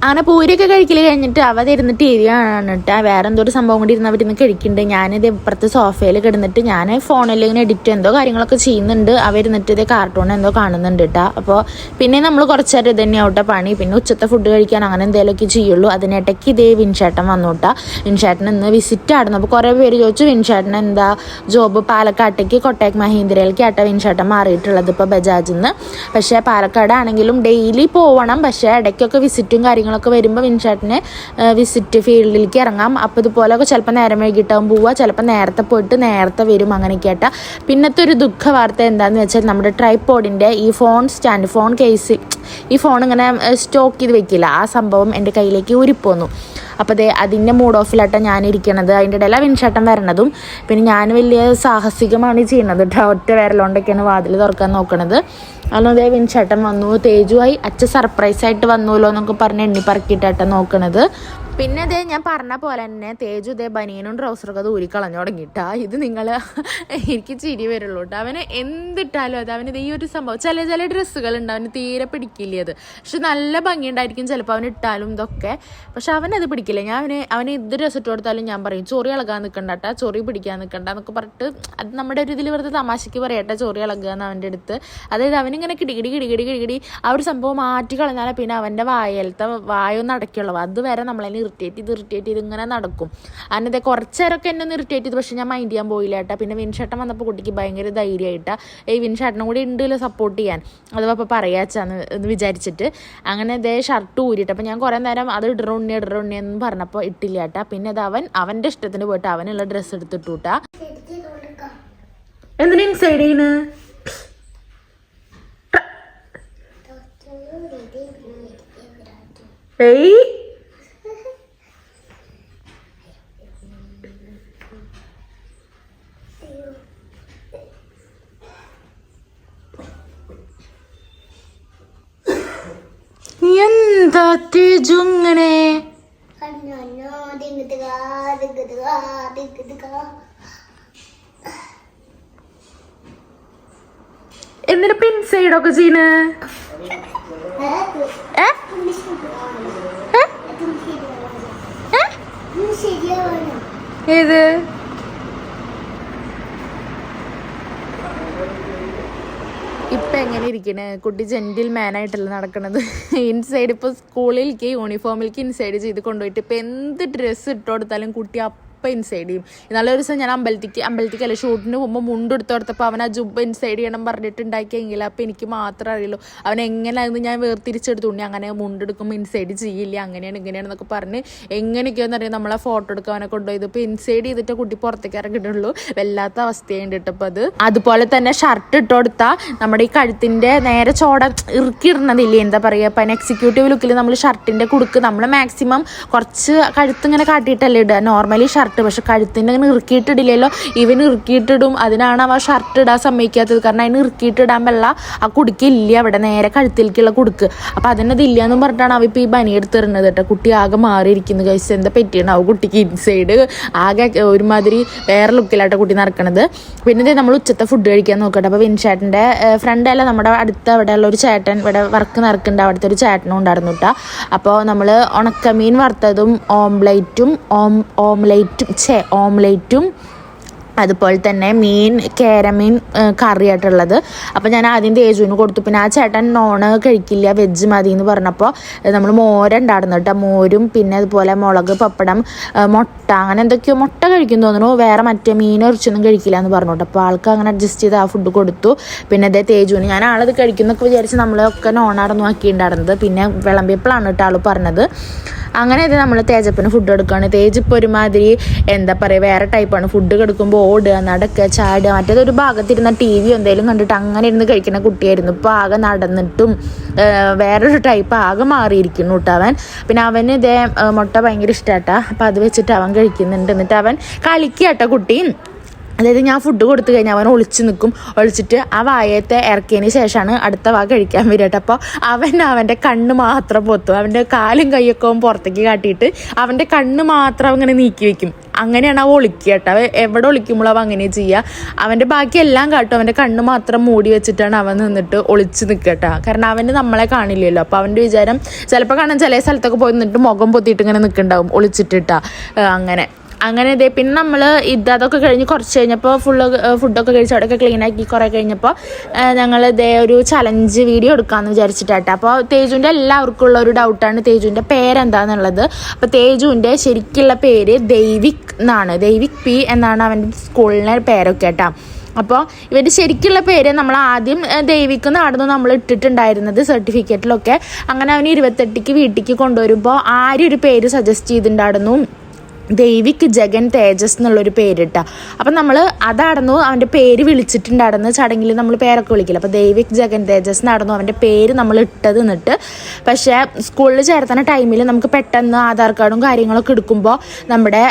അങ്ങനെ പൂരൊക്കെ കഴിക്കൽ കഴിഞ്ഞിട്ട് അവ ഇരുന്നിട്ട് ഇരിയാണ് വി വേറെ എന്തോ ഒരു സംഭവം കൂടി ഇരുന്ന് അവരിന്ന് കഴിക്കുന്നുണ്ട് ഞാനിത് ഇപ്പുറത്ത് സോഫയിൽ കിടന്നിട്ട് ഞാൻ ഫോണിൽ ഇങ്ങനെ എഡിറ്റ് എന്തോ കാര്യങ്ങളൊക്കെ ചെയ്യുന്നുണ്ട്. അവരുന്നിട്ട് ഇത് കാർട്ടൂൺ എന്തോ കാണുന്നുണ്ട് കേട്ടോ അപ്പോൾ പിന്നെ നമ്മൾ കുറച്ച് നേരം ഇത് തന്നെയാവട്ടെ പണി. പിന്നെ ഉച്ചത്തെ ഫുഡ് കഴിക്കാൻ അങ്ങനെ എന്തെങ്കിലുമൊക്കെ ചെയ്യുള്ളൂ. അതിനിടയ്ക്ക് ഇതേ വിൻചേട്ടൻ വന്നു കേട്ടോ വിൻചേട്ടൻ ഇന്ന് വിസിറ്റ് ആടുന്നു അപ്പോൾ കുറേ പേര് ചോദിച്ചു വിൻചേട്ടൻ എന്താ ജോബ് പാലക്കാട്ടേക്ക് കൊട്ടേക്ക് മഹീന്ദ്രയിലേക്ക് ആട്ട വിൻചേട്ടൻ മാറിയിട്ടുള്ളത് ഇപ്പോൾ ബജാജിൽ നിന്ന് പക്ഷേ പാലക്കാട് ആണെങ്കിലും ഡെയിലി പോവണം. പക്ഷേ ഇടയ്ക്കൊക്കെ വിസിറ്റും കാര്യങ്ങളൊക്കെ വരുമ്പോൾ വിൻചാട്ടിനെ വിസിറ്റ് ഫീൽഡിലേക്ക് ഇറങ്ങാം. അപ്പോൾ ഇതുപോലൊക്കെ ചിലപ്പോൾ നേരം വൈകിട്ടാവും പോവുക. ചിലപ്പോൾ നേരത്തെ പോയിട്ട് നേരത്തെ വരും അങ്ങനെയൊക്കെ ആയിട്ട്. പിന്നത്തെ ഒരു ദുഃഖ വാർത്ത എന്താണെന്ന് വെച്ചാൽ നമ്മുടെ ട്രൈപ്പോഡിന്റെ ഈ ഫോൺ സ്റ്റാൻഡ് ഫോൺ കേസ് ഈ ഫോൺ ഇങ്ങനെ സ്റ്റോക്ക് ചെയ്ത് വെക്കില്ല. ആ സംഭവം എന്റെ കയ്യിലേക്ക് ഊരിപ്പോന്നു. അപ്പോൾ ദേ അതിന്റെ മൂഡ് ഓഫിലാട്ടാണ് ഞാൻ ഇരിക്കണത് അതിന്റെ ഇടയില വിൻഷാട്ടം വരണതും. പിന്നെ ഞാൻ വലിയ സാഹസികമാണ് ചെയ്യുന്നത് കേട്ടോ. ഒറ്റ വിരലുകൊണ്ടൊക്കെയാണ് വാതിൽ തുറക്കാൻ നോക്കണത്. അല്ലാതെ വിൻചേട്ടൻ വന്നു. തേജുവായി അച്ഛൻ സർപ്രൈസായിട്ട് വന്നുല്ലോ എന്നൊക്കെ പറഞ്ഞ് എണ്ണി പറക്കിയിട്ടാട്ട നോക്കണത്. പിന്നെ ഇതേ ഞാൻ പറഞ്ഞ പോലെ തന്നെ തേജു ഇതേ ബനിയനും ട്രൗസറൊക്കെ ദൂരി കളഞ്ഞു തുടങ്ങിയിട്ടാ ഇത് നിങ്ങൾ എനിക്ക് ചിരി വരുള്ളൂ കേട്ടോ അവന് എന്തിട്ടാലും അത് അവന് ഈ ഒരു സംഭവം ചില ചില ഡ്രസ്സുകൾ ഉണ്ട് അവന് തീരെ പിടിക്കില്ല അത്. പക്ഷെ നല്ല ഭംഗിയുണ്ടായിരിക്കും ചിലപ്പോൾ അവന് ഇട്ടാലും ഇതൊക്കെ. പക്ഷെ അവനത് പിടിക്കില്ല. ഞാൻ അവന് അവന് ഇത് ഡ്രസ്സ് ഇട്ട് കൊടുത്താലും ഞാൻ പറയും ചൊറി ഇളകാൻ നിൽക്കണ്ട കേട്ടോ ചൊറി പിടിക്കാൻ നിൽക്കണ്ട എന്നൊക്കെ പറഞ്ഞിട്ട് അത് നമ്മുടെ ഒരു ഇതിൽ വെറുതെ തമാശയ്ക്ക് പറയട്ടെ ചൊറി ഇളകുക എന്ന് അവന്റെ അടുത്ത്. അതായത് അവനിങ്ങനെ കിടികിടി കിടികിടി കിടികിടി ആ ഒരു സംഭവം മാറ്റി കളഞ്ഞാൽ പിന്നെ അവന്റെ വായലത്തെ വായൊന്നും അടയ്ക്കുള്ളൂ അതുവരെ നമ്മളതിന് ഇറിറ്റേറ്റ് ചെയ്ത് ഇറിറ്റേറ്റ് ചെയ്ത് ഇങ്ങനെ നടക്കും. അന്നത്തെ കുറച്ച് നേരമൊക്കെ എന്നെ ഒന്ന് ഇറിറ്റേറ്റ് ചെയ്തു പക്ഷേ ഞാൻ മൈൻഡ് ചെയ്യാൻ പോയില്ല കേട്ടോ. പിന്നെ വിൻഷേട്ടൻ വന്നപ്പോൾ കുട്ടിക്ക് ഭയങ്കര ധൈര്യമായിട്ടാ ഈ വിൻഷേട്ടനും കൂടി ഉണ്ടല്ലോ സപ്പോർട്ട് ചെയ്യാൻ. അഥവാ അപ്പോൾ പറയാച്ചാന്ന് എന്ന് വിചാരിച്ചിട്ട് അങ്ങനെ ഇതേ ഷർട്ട് ഊരിയിട്ട് അപ്പോൾ ഞാൻ കുറേ നേരം അത് ഇടറുണ്ണി ഇടറുണ്ണി എന്ന് പറഞ്ഞപ്പോൾ ഇട്ടില്ല കേട്ടാ. പിന്നെ അത് അവൻ അവന്റെ ഇഷ്ടത്തിന് പോയിട്ട് അവനുള്ള ഡ്രസ്സ് എടുത്തിട്ടു കേട്ടാ. എന്തിനാ ഇൻസൈഡ് ചെയ്യുന്നു ഏയ് നീ എന്താ തേജു എന്തിനു പിൻസൈഡൊക്കെ ചെയ്യണ് ഏത് ഇപ്പൊ എങ്ങനെ ഇരിക്കണ്? കുട്ടി ജെന്റിൽ മാൻ ആയിട്ടല്ല നടക്കണത്. ഇൻസൈഡ് ഇപ്പൊ സ്കൂളിലേക്ക് യൂണിഫോമിലേക്ക് ഇൻസൈഡ് ചെയ്ത് കൊണ്ടുപോയിട്ട് ഇപ്പൊ എന്ത് ഡ്രസ്സ് ഇട്ട് കൊടുത്താലും കുട്ടി അപ്പം ഇൻസൈഡ് ചെയ്യും. എന്നാലും ഒരു ദിവസം ഞാൻ അമ്പലത്തിക്ക് അമ്പലത്തിക്ക് അല്ല ഷൂട്ടിന് പോകുമ്പോൾ മുണ്ട് എടുത്ത് കൊടുത്തപ്പോൾ അവൻ ആ ജുബ്ബ ഇൻസൈഡ് ചെയ്യണം പറഞ്ഞിട്ട് ഉണ്ടാക്കിയെങ്കിൽ അപ്പം എനിക്ക് മാത്രം അറിയുള്ളൂ. അവൻ എങ്ങനെയായിരുന്നു ഞാൻ വേർതിരിച്ചെടുത്തു ഉണ്ണി അങ്ങനെ മുണ്ടെടുക്കുമ്പോൾ ഇൻസൈഡ് ചെയ്യില്ല അങ്ങനെയാണ് ഇങ്ങനെയാണെന്നൊക്കെ പറഞ്ഞ് എങ്ങനെയൊക്കെയാണെന്ന് അറിയാം നമ്മളെ ഫോട്ടോ എടുക്കാൻ അവനെ കൊണ്ടുപോയത്. ഇപ്പോൾ ഇൻസൈഡ് ചെയ്തിട്ട് കുട്ടി പുറത്തേക്ക് ഇറങ്ങിയിട്ടുള്ളൂ വല്ലാത്ത അവസ്ഥയുണ്ട് ഇട്ടപ്പോൾ അത്. അതുപോലെ തന്നെ ഷർട്ട് ഇട്ട് കൊടുത്താൽ നമ്മുടെ ഈ കഴുത്തിന്റെ നേരെ ചോട ഇറുക്കിയിടണതില്ലേ എന്താ പറയുക അപ്പം എക്സിക്യൂട്ടീവ് ലുക്കിൽ നമ്മൾ ഷർട്ടിന്റെ കുടുക്ക് നമ്മൾ മാക്സിമം കുറച്ച് കഴുത്ത് ഇങ്ങനെ കാട്ടിയിട്ടല്ലേ ഇടുക. നോർമലി ഷർട്ട് പക്ഷെ കഴുത്തിന് അങ്ങനെ ഇറുക്കിയിട്ടിടില്ലല്ലോ. ഇവൻ ഇറുക്കിയിട്ടിടും. അതിനാണ് അവ ഷർട്ട് ഇടാൻ സമ്മതിക്കാത്തത്. കാരണം അതിന് ഇറുക്കിയിട്ടിടാൻ വെള്ള ആ കുടുക്കില്ല അവിടെ. നേരെ കഴുത്തിലേക്കുള്ള കുടുക്ക്. അപ്പം അതിനത് ഇല്ല എന്ന് പറഞ്ഞിട്ടാണ് അവ ഇപ്പോൾ ഈ ബനി എടുത്തിരുന്നത് കേട്ടോ. കുട്ടി ആകെ മാറിയിരിക്കുന്നു കഴിച്ച് എന്താ പറ്റിയിട്ടുണ്ടാവും കുട്ടിക്ക് ഇൻസൈഡ് ആകെ ഒരുമാതിരി വേറെ ലുക്കിലാട്ടോ കുട്ടി നടക്കണത്. പിന്നെ നമ്മൾ ഉച്ചത്തെ ഫുഡ് കഴിക്കാൻ നോക്കട്ടെ. അപ്പോൾ വിൻചേട്ടന്റെ ഫ്രണ്ട് അല്ല നമ്മുടെ അടുത്ത അവിടെ ഉള്ള ഒരു ചേട്ടൻ. ഇവിടെ വർക്ക് നടക്കുന്നുണ്ട്. അവിടുത്തെ ഒരു ചേട്ടനും ഉണ്ടായിരുന്നു കേട്ടോ. അപ്പോൾ നമ്മൾ ഉണക്കമീൻ വറുത്തതും ഓംലേറ്റും ഓം ഓംലേറ്റും ഛേ ഓംലേറ്റും അതുപോലെ തന്നെ മീൻ കേരമീൻ കറി കറിയായിട്ടുള്ളത്. അപ്പോൾ ഞാൻ ആദ്യം തേജുവിന് കൊടുത്തു. പിന്നെ ആ ചേട്ടൻ നോണ് കഴിക്കില്ല വെജ് മതി എന്ന് പറഞ്ഞപ്പോൾ നമ്മൾ മോരുണ്ടായിരുന്നു കേട്ടോ. മോരും പിന്നെ അതുപോലെ മുളക് പപ്പടം മുട്ട അങ്ങനെ എന്തൊക്കെയോ മുട്ട കഴിക്കും തോന്നുന്നു. വേറെ മറ്റേ മീൻ ഒരിച്ചൊന്നും കഴിക്കില്ല എന്ന് പറഞ്ഞു കേട്ടോ. അപ്പോൾ ആൾക്ക് അങ്ങനെ അഡ്ജസ്റ്റ് ചെയ്ത് ആ ഫുഡ് കൊടുത്തു. പിന്നെ അതേ തേജുവിന് ഞാൻ ആളത് കഴിക്കുന്നൊക്കെ വിചാരിച്ച് നമ്മളൊക്കെ നോണായിരുന്നു ആക്കിയിട്ടുണ്ടായിരുന്നത്. പിന്നെ വിളമ്പിയപ്പോഴാണ് കേട്ടോ ആൾ പറഞ്ഞത്. അങ്ങനെ ഇത് നമ്മൾ തേജപ്പിന് ഫുഡ് കൊടുക്കുകയാണ്. തേജ് ഒരുമാതിരി എന്താ പറയുക വേറെ ടൈപ്പാണ് ഫുഡ് കൊടുക്കുമ്പോൾ ഓടുക നടക്കുക ചാടുക മറ്റേത് ഒരു ഭാഗത്തിരുന്ന ടി വി എന്തെങ്കിലും കണ്ടിട്ട് അങ്ങനെ ഇരുന്ന് കഴിക്കുന്ന കുട്ടിയായിരുന്നു. ഇപ്പോൾ ആകെ നടന്നിട്ടും വേറൊരു ടൈപ്പ് ആകെ മാറിയിരിക്കുന്നു കേട്ടോ അവൻ. പിന്നെ അവന് ഇതേ മുട്ട ഭയങ്കര ഇഷ്ടമാട്ടാ അപ്പം അത് വെച്ചിട്ട് അവൻ കഴിക്കുന്നുണ്ട്. എന്നിട്ട് അവൻ കളിക്കുക കേട്ടോ കുട്ടി. അതായത് ഞാൻ ഫുഡ് കൊടുത്തു കഴിഞ്ഞാൽ അവൻ ഒളിച്ച് നിൽക്കും ഒളിച്ചിട്ട് ആ വായത്തെ ഇറക്കിയതിന് ശേഷമാണ് അടുത്ത വാ കഴിക്കാൻ വരികട്ടെ അപ്പോൾ അവൻ അവന്റെ കണ്ണ് മാത്രം പൊത്തും. അവന്റെ കാലും കൈയൊക്കെ അവൻ പുറത്തേക്ക് കാട്ടിയിട്ട് അവന്റെ കണ്ണ് മാത്രം ഇങ്ങനെ നീക്കി വെക്കും. അങ്ങനെയാണ് അവ ഒളിക്കുക കേട്ടോ. അവ എവിടെ ഒളിക്കുമ്പോൾ അവൻ അങ്ങനെ ചെയ്യുക. അവന്റെ ബാക്കി എല്ലാം കാട്ടും. അവന്റെ കണ്ണ് മാത്രം മൂടി വെച്ചിട്ടാണ് അവൻ നിന്നിട്ട് ഒളിച്ച് നിൽക്കട്ടോ കാരണം അവന് നമ്മളെ കാണില്ലല്ലോ. അപ്പോൾ അവന്റെ വിചാരം ചിലപ്പോൾ കാണാൻ ചില സ്ഥലത്തൊക്കെ പോയി നിന്നിട്ട് മുഖം പൊത്തിയിട്ട് ഇങ്ങനെ നിൽക്കുന്നുണ്ടാവും ഒളിച്ചിട്ടിട്ടാ. അങ്ങനെ. അങ്ങനെ ഇതേ പിന്നെ നമ്മൾ ഇത് അതൊക്കെ കഴിഞ്ഞ് കുറച്ച് കഴിഞ്ഞപ്പോൾ ഫുള്ള് ഫുഡൊക്കെ കഴിച്ച് അവിടെയൊക്കെ ക്ലീൻ ആക്കി കുറേ കഴിഞ്ഞപ്പോൾ ഞങ്ങൾ ഇതേ ഒരു ചലഞ്ച് വീഡിയോ എടുക്കാമെന്ന് വിചാരിച്ചിട്ടാട്ടെ. അപ്പോൾ തേജുവിന്റെ എല്ലാവർക്കും ഉള്ള ഒരു ഡൗട്ടാണ് തേജുവിന്റെ പേരെന്താണെന്നുള്ളത് അപ്പോൾ തേജുവിന്റെ ശരിക്കുള്ള പേര് ദൈവിക് എന്നാണ്. ദൈവിക് പി എന്നാണ് അവന്റെ സ്കൂളിലെ പേരൊക്കെ കേട്ടോ അപ്പോൾ ഇവരുടെ ശരിക്കുള്ള പേര് നമ്മൾ ആദ്യം ദൈവിക്ക് ദൈവിക് എന്നായിരുന്നു നമ്മൾ ഇട്ടിട്ടുണ്ടായിരുന്നത് സർട്ടിഫിക്കറ്റിലൊക്കെ അങ്ങനെ അവന് ഇരുപത്തെട്ടിക്ക് വീട്ടിലേക്ക് കൊണ്ടുവരുമ്പോൾ ആരും ഒരു പേര് സജസ്റ്റ് ചെയ്തിട്ടുണ്ടായിരുന്നു? ദൈവിക് ജഗൻ തേജസ് എന്നുള്ളൊരു പേരിട്ട. അപ്പം നമ്മൾ അതടന്നു അവന്റെ പേര് വിളിച്ചിട്ടുണ്ടായിരുന്നു. ചടങ്ങിൽ നമ്മൾ പേരൊക്കെ വിളിക്കില്ല. അപ്പോൾ ദേവിക് ജഗൻ തേജസ് നടന്നു അവന്റെ പേര് നമ്മൾ ഇട്ടത് എന്നിട്ട്. പക്ഷേ സ്കൂളിൽ ചേർത്തുന്ന ടൈമിൽ നമുക്ക് പെട്ടെന്ന് ആധാർ കാർഡും കാര്യങ്ങളൊക്കെ എടുക്കുമ്പോൾ നമ്മുടെ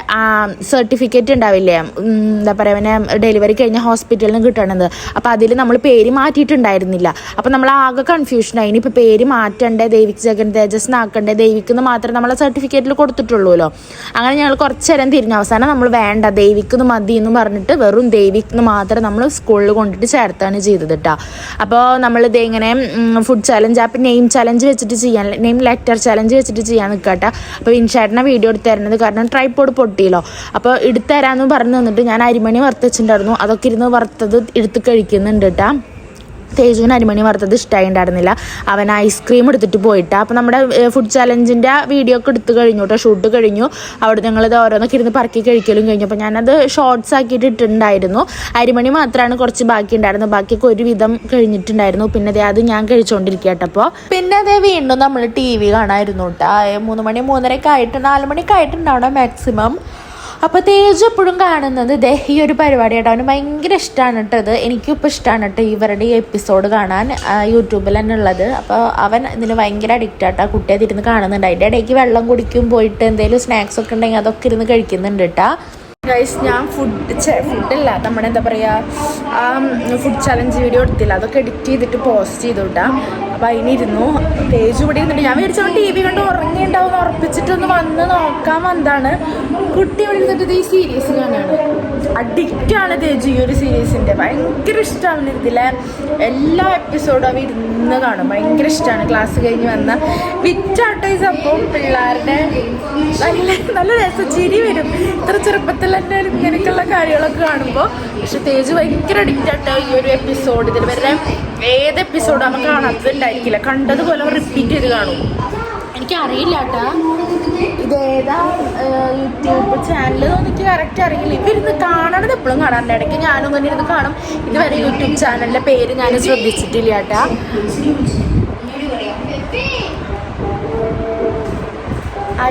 സർട്ടിഫിക്കറ്റ് ഉണ്ടാവില്ലേ? എന്താ പറയുക പിന്നെ ഡെലിവറി കഴിഞ്ഞ ഹോസ്പിറ്റലിൽ നിന്ന് കിട്ടണത്. അപ്പോൾ അതിൽ നമ്മൾ പേര് മാറ്റിയിട്ടുണ്ടായിരുന്നില്ല. അപ്പോൾ നമ്മൾ ആകെ കൺഫ്യൂഷനായി. ഇനിയിപ്പോൾ പേര് മാറ്റണ്ടേ? ദേവിക് ജഗൻ തേജസ് എന്നാക്കണ്ടേ ദേവിക്ക് മാത്രമേ നമ്മളെ സർട്ടിഫിക്കറ്റിൽ കൊടുത്തിട്ടുള്ളൂല്ലോ. അങ്ങനെ ഞങ്ങൾ കുറച്ച് നേരം തിരിഞ്ഞ അവസാനം നമ്മൾ വേണ്ട ദൈവിക് എന്ന് മതി എന്ന് പറഞ്ഞിട്ട് വെറും ദൈവിക് മാത്രം നമ്മൾ സ്കൂളിൽ കൊണ്ടിട്ട് ചേർത്താണ് ചെയ്തത് കേട്ടോ അപ്പോൾ നമ്മൾ ഇത് ഇങ്ങനെ ഫുഡ് ചലഞ്ച് അപ്പം നെയിം ചലഞ്ച് വെച്ചിട്ട് ചെയ്യാൻ നെയിം ലെറ്റർ ചലഞ്ച് വെച്ചിട്ട് ചെയ്യാൻ നിൽക്കട്ടെ അപ്പോൾ ഇൻഷാട്ടിനെ വീഡിയോ എടുത്ത് തരുന്നത് കാരണം ട്രൈപ്പോഡ് പൊട്ടിയല്ലോ. അപ്പോൾ എടുത്തു തരാമെന്ന് പറഞ്ഞു തന്നിട്ട് ഞാൻ അരിമണി വറുത്തച്ചിട്ടുണ്ടായിരുന്നു അതൊക്കെ ഇരുന്ന് വറുത്തത് എടുത്ത് കഴിക്കുന്നുണ്ട് കേട്ടോ തേജുവിന് അരിമണി വറുത്തത് ഇഷ്ടമായി ഉണ്ടായിരുന്നില്ല അവൻ ഐസ്ക്രീം എടുത്തിട്ട് പോയിട്ട്. അപ്പോൾ നമ്മുടെ ഫുഡ് ചലഞ്ചിന്റെ വീഡിയോ ഒക്കെ എടുത്തു കഴിഞ്ഞു കേട്ടോ ഷൂട്ട് കഴിഞ്ഞു. അവിടെ ഞങ്ങളിത് ഓരോന്നൊക്കെ ഇരുന്ന് പറക്കി കഴിക്കലും കഴിഞ്ഞു. അപ്പോൾ ഞാനത് ഷോർട്സ് ആക്കിയിട്ട് ഇട്ടിട്ടുണ്ടായിരുന്നു. അരിമണി മാത്രമാണ് കുറച്ച് ബാക്കി ഉണ്ടായിരുന്നത് ബാക്കിയൊക്കെ ഒരുവിധം കഴിഞ്ഞിട്ടുണ്ടായിരുന്നു. പിന്നെ അതേ അത് ഞാൻ കഴിച്ചുകൊണ്ടിരിക്കുക കേട്ടപ്പോൾ പിന്നെ അതേ വീണ്ടും നമ്മൾ ടി വി കാണാമായിരുന്നു കേട്ടോ മൂന്ന് മണി മൂന്നരയൊക്കെ ആയിട്ട് നാല് മണിയൊക്കെ ആയിട്ടുണ്ടാവണം മാക്സിമം അപ്പോൾ തേജ് എപ്പോഴും കാണുന്നത് ദേ ഈ ഒരു പരിപാടി കേട്ടോ. അവന് ഭയങ്കര ഇഷ്ടമാണ് കേട്ടോ ഇത്. എനിക്കും ഇപ്പോൾ ഇഷ്ടമാണ് കേട്ടോ ഇവരുടെ ഈ എപ്പിസോഡ് കാണാൻ യൂട്യൂബിൽ തന്നെ ഉള്ളത്. അപ്പോൾ അവൻ ഇതിന് ഭയങ്കര അഡിക്റ്റ് ആട്ടോ. കുട്ടിയെ തിരുന്ന് കാണുന്നുണ്ട്. അതിന്റെ ഇടയ്ക്ക് വെള്ളം കുടിക്കും പോയിട്ട് എന്തെങ്കിലും സ്നാക്സ് ഒക്കെ ഉണ്ടെങ്കിൽ അതൊക്കെ ഇരുന്ന് കഴിക്കുന്നുണ്ട് കേട്ടോ. ഗൈസ് ഞാൻ ഫുഡ് ഫുഡല്ല നമ്മുടെ എന്താ പറയുക ഫുഡ് ചലഞ്ച് വീഡിയോ എടുത്തില്ല. അതൊക്കെ എഡിറ്റ് ചെയ്തിട്ട് പോസ്റ്റ് ചെയ്തു കേട്ടാ. അപ്പം അതിനിരുന്നു. തേജ് ഇവിടെ ഇരുന്നിട്ട് ഞാൻ വിചാരിച്ചു ടി വി കണ്ട് ഉറങ്ങിയിട്ടുണ്ടാവും ഉറപ്പിച്ചിട്ടൊന്ന് വന്ന് നോക്കാൻ വന്നതാണ്. കുട്ടി ഇവിടെ ഈ സീരീസ് കാണാണ് അഡിക്റ്റ് ആണ് തേജ് ഈ ഒരു സീരീസിന്റെ ഭയങ്കര ഇഷ്ടമാണ് ഇതിലെ. എല്ലാ എപ്പിസോഡും അവ ഇരുന്ന് കാണും. ഭയങ്കര ഇഷ്ടമാണ് ക്ലാസ് കഴിഞ്ഞ് വന്ന വിറ്റാട്ടൈസ് അപ്പോൾ പിള്ളേരുടെ നല്ല നല്ല രസം. ചിരി വരും. ഇത്ര ചെറുപ്പത്തിൽ തന്നെ ഇങ്ങനെയൊക്കെയുള്ള കാര്യങ്ങളൊക്കെ കാണുമ്പോൾ പക്ഷെ തേജ് ഭയങ്കര അഡിക്റ്റ് ഈ ഒരു എപ്പിസോഡ് ഇതിൽ വരെ ഏത് എപ്പിസോഡ് നമുക്ക് കാണാത്തത് ഉണ്ടായിരിക്കില്ല കണ്ടതുപോലെ റിപ്പീറ്റ് ചെയ്ത് കാണും. എനിക്കറിയില്ല കേട്ടാ. ഏതാ? യൂട്യൂബ് ചാനൽ എനിക്ക് കറക്റ്റ് അറിയില്ല. ഇവരിന്ന് കാണണത് എപ്പോഴും കാണാറുണ്ട് ഇടയ്ക്ക് ഞാനും ഇങ്ങനെ ഇരുന്ന് കാണും. ഇതുവരെ യൂട്യൂബ് ചാനലിന്റെ പേര് ഞാൻ ശ്രദ്ധിച്ചിട്ടില്ല കേട്ടാ.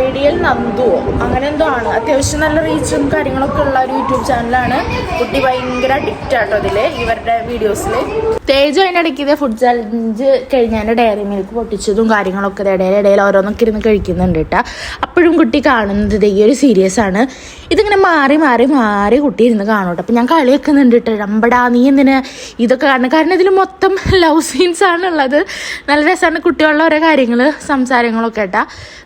ഐഡിയൽ നന്ദുവോ അങ്ങനെ എന്തോ ആണ്. അത്യാവശ്യം നല്ല റീച്ചും കാര്യങ്ങളൊക്കെ ഉള്ള ഒരു യൂട്യൂബ് ചാനലാണ്. കുട്ടി ഭയങ്കര അഡിക്റ്റ് ആട്ടോ അതിൽ ഇവരുടെ വീഡിയോസിൽ തേജു അതിനിടയ്ക്ക് ഇത് ഫുഡ് ചലഞ്ച് കഴിഞ്ഞാൽ ഡയറി മിൽക്ക് പൊട്ടിച്ചതും കാര്യങ്ങളൊക്കെ ഇടയിൽ ഇടയിൽ ഓരോന്നൊക്കെ ഇരുന്ന് കഴിക്കുന്നുണ്ട് കേട്ടോ അപ്പോഴും കുട്ടി കാണുന്നത് ഈ ഒരു സീരിയസ് ആണ്. ഇതിങ്ങനെ മാറി മാറി മാറി കുട്ടി ഇരുന്ന് കാണും അപ്പം ഞാൻ കളി വെക്കുന്നുണ്ട് കേട്ടോ രമ്പടാ നീ എന്തിന് ഇതൊക്കെ കാണുന്നത് കാരണം ഇതിൽ മൊത്തം ലവ് സീൻസ് ആണ് ഉള്ളത് നല്ല രസമാണ് കുട്ടികളുടെ ഓരോ കാര്യങ്ങൾ സംസാരങ്ങളൊക്കെ കേട്ടാ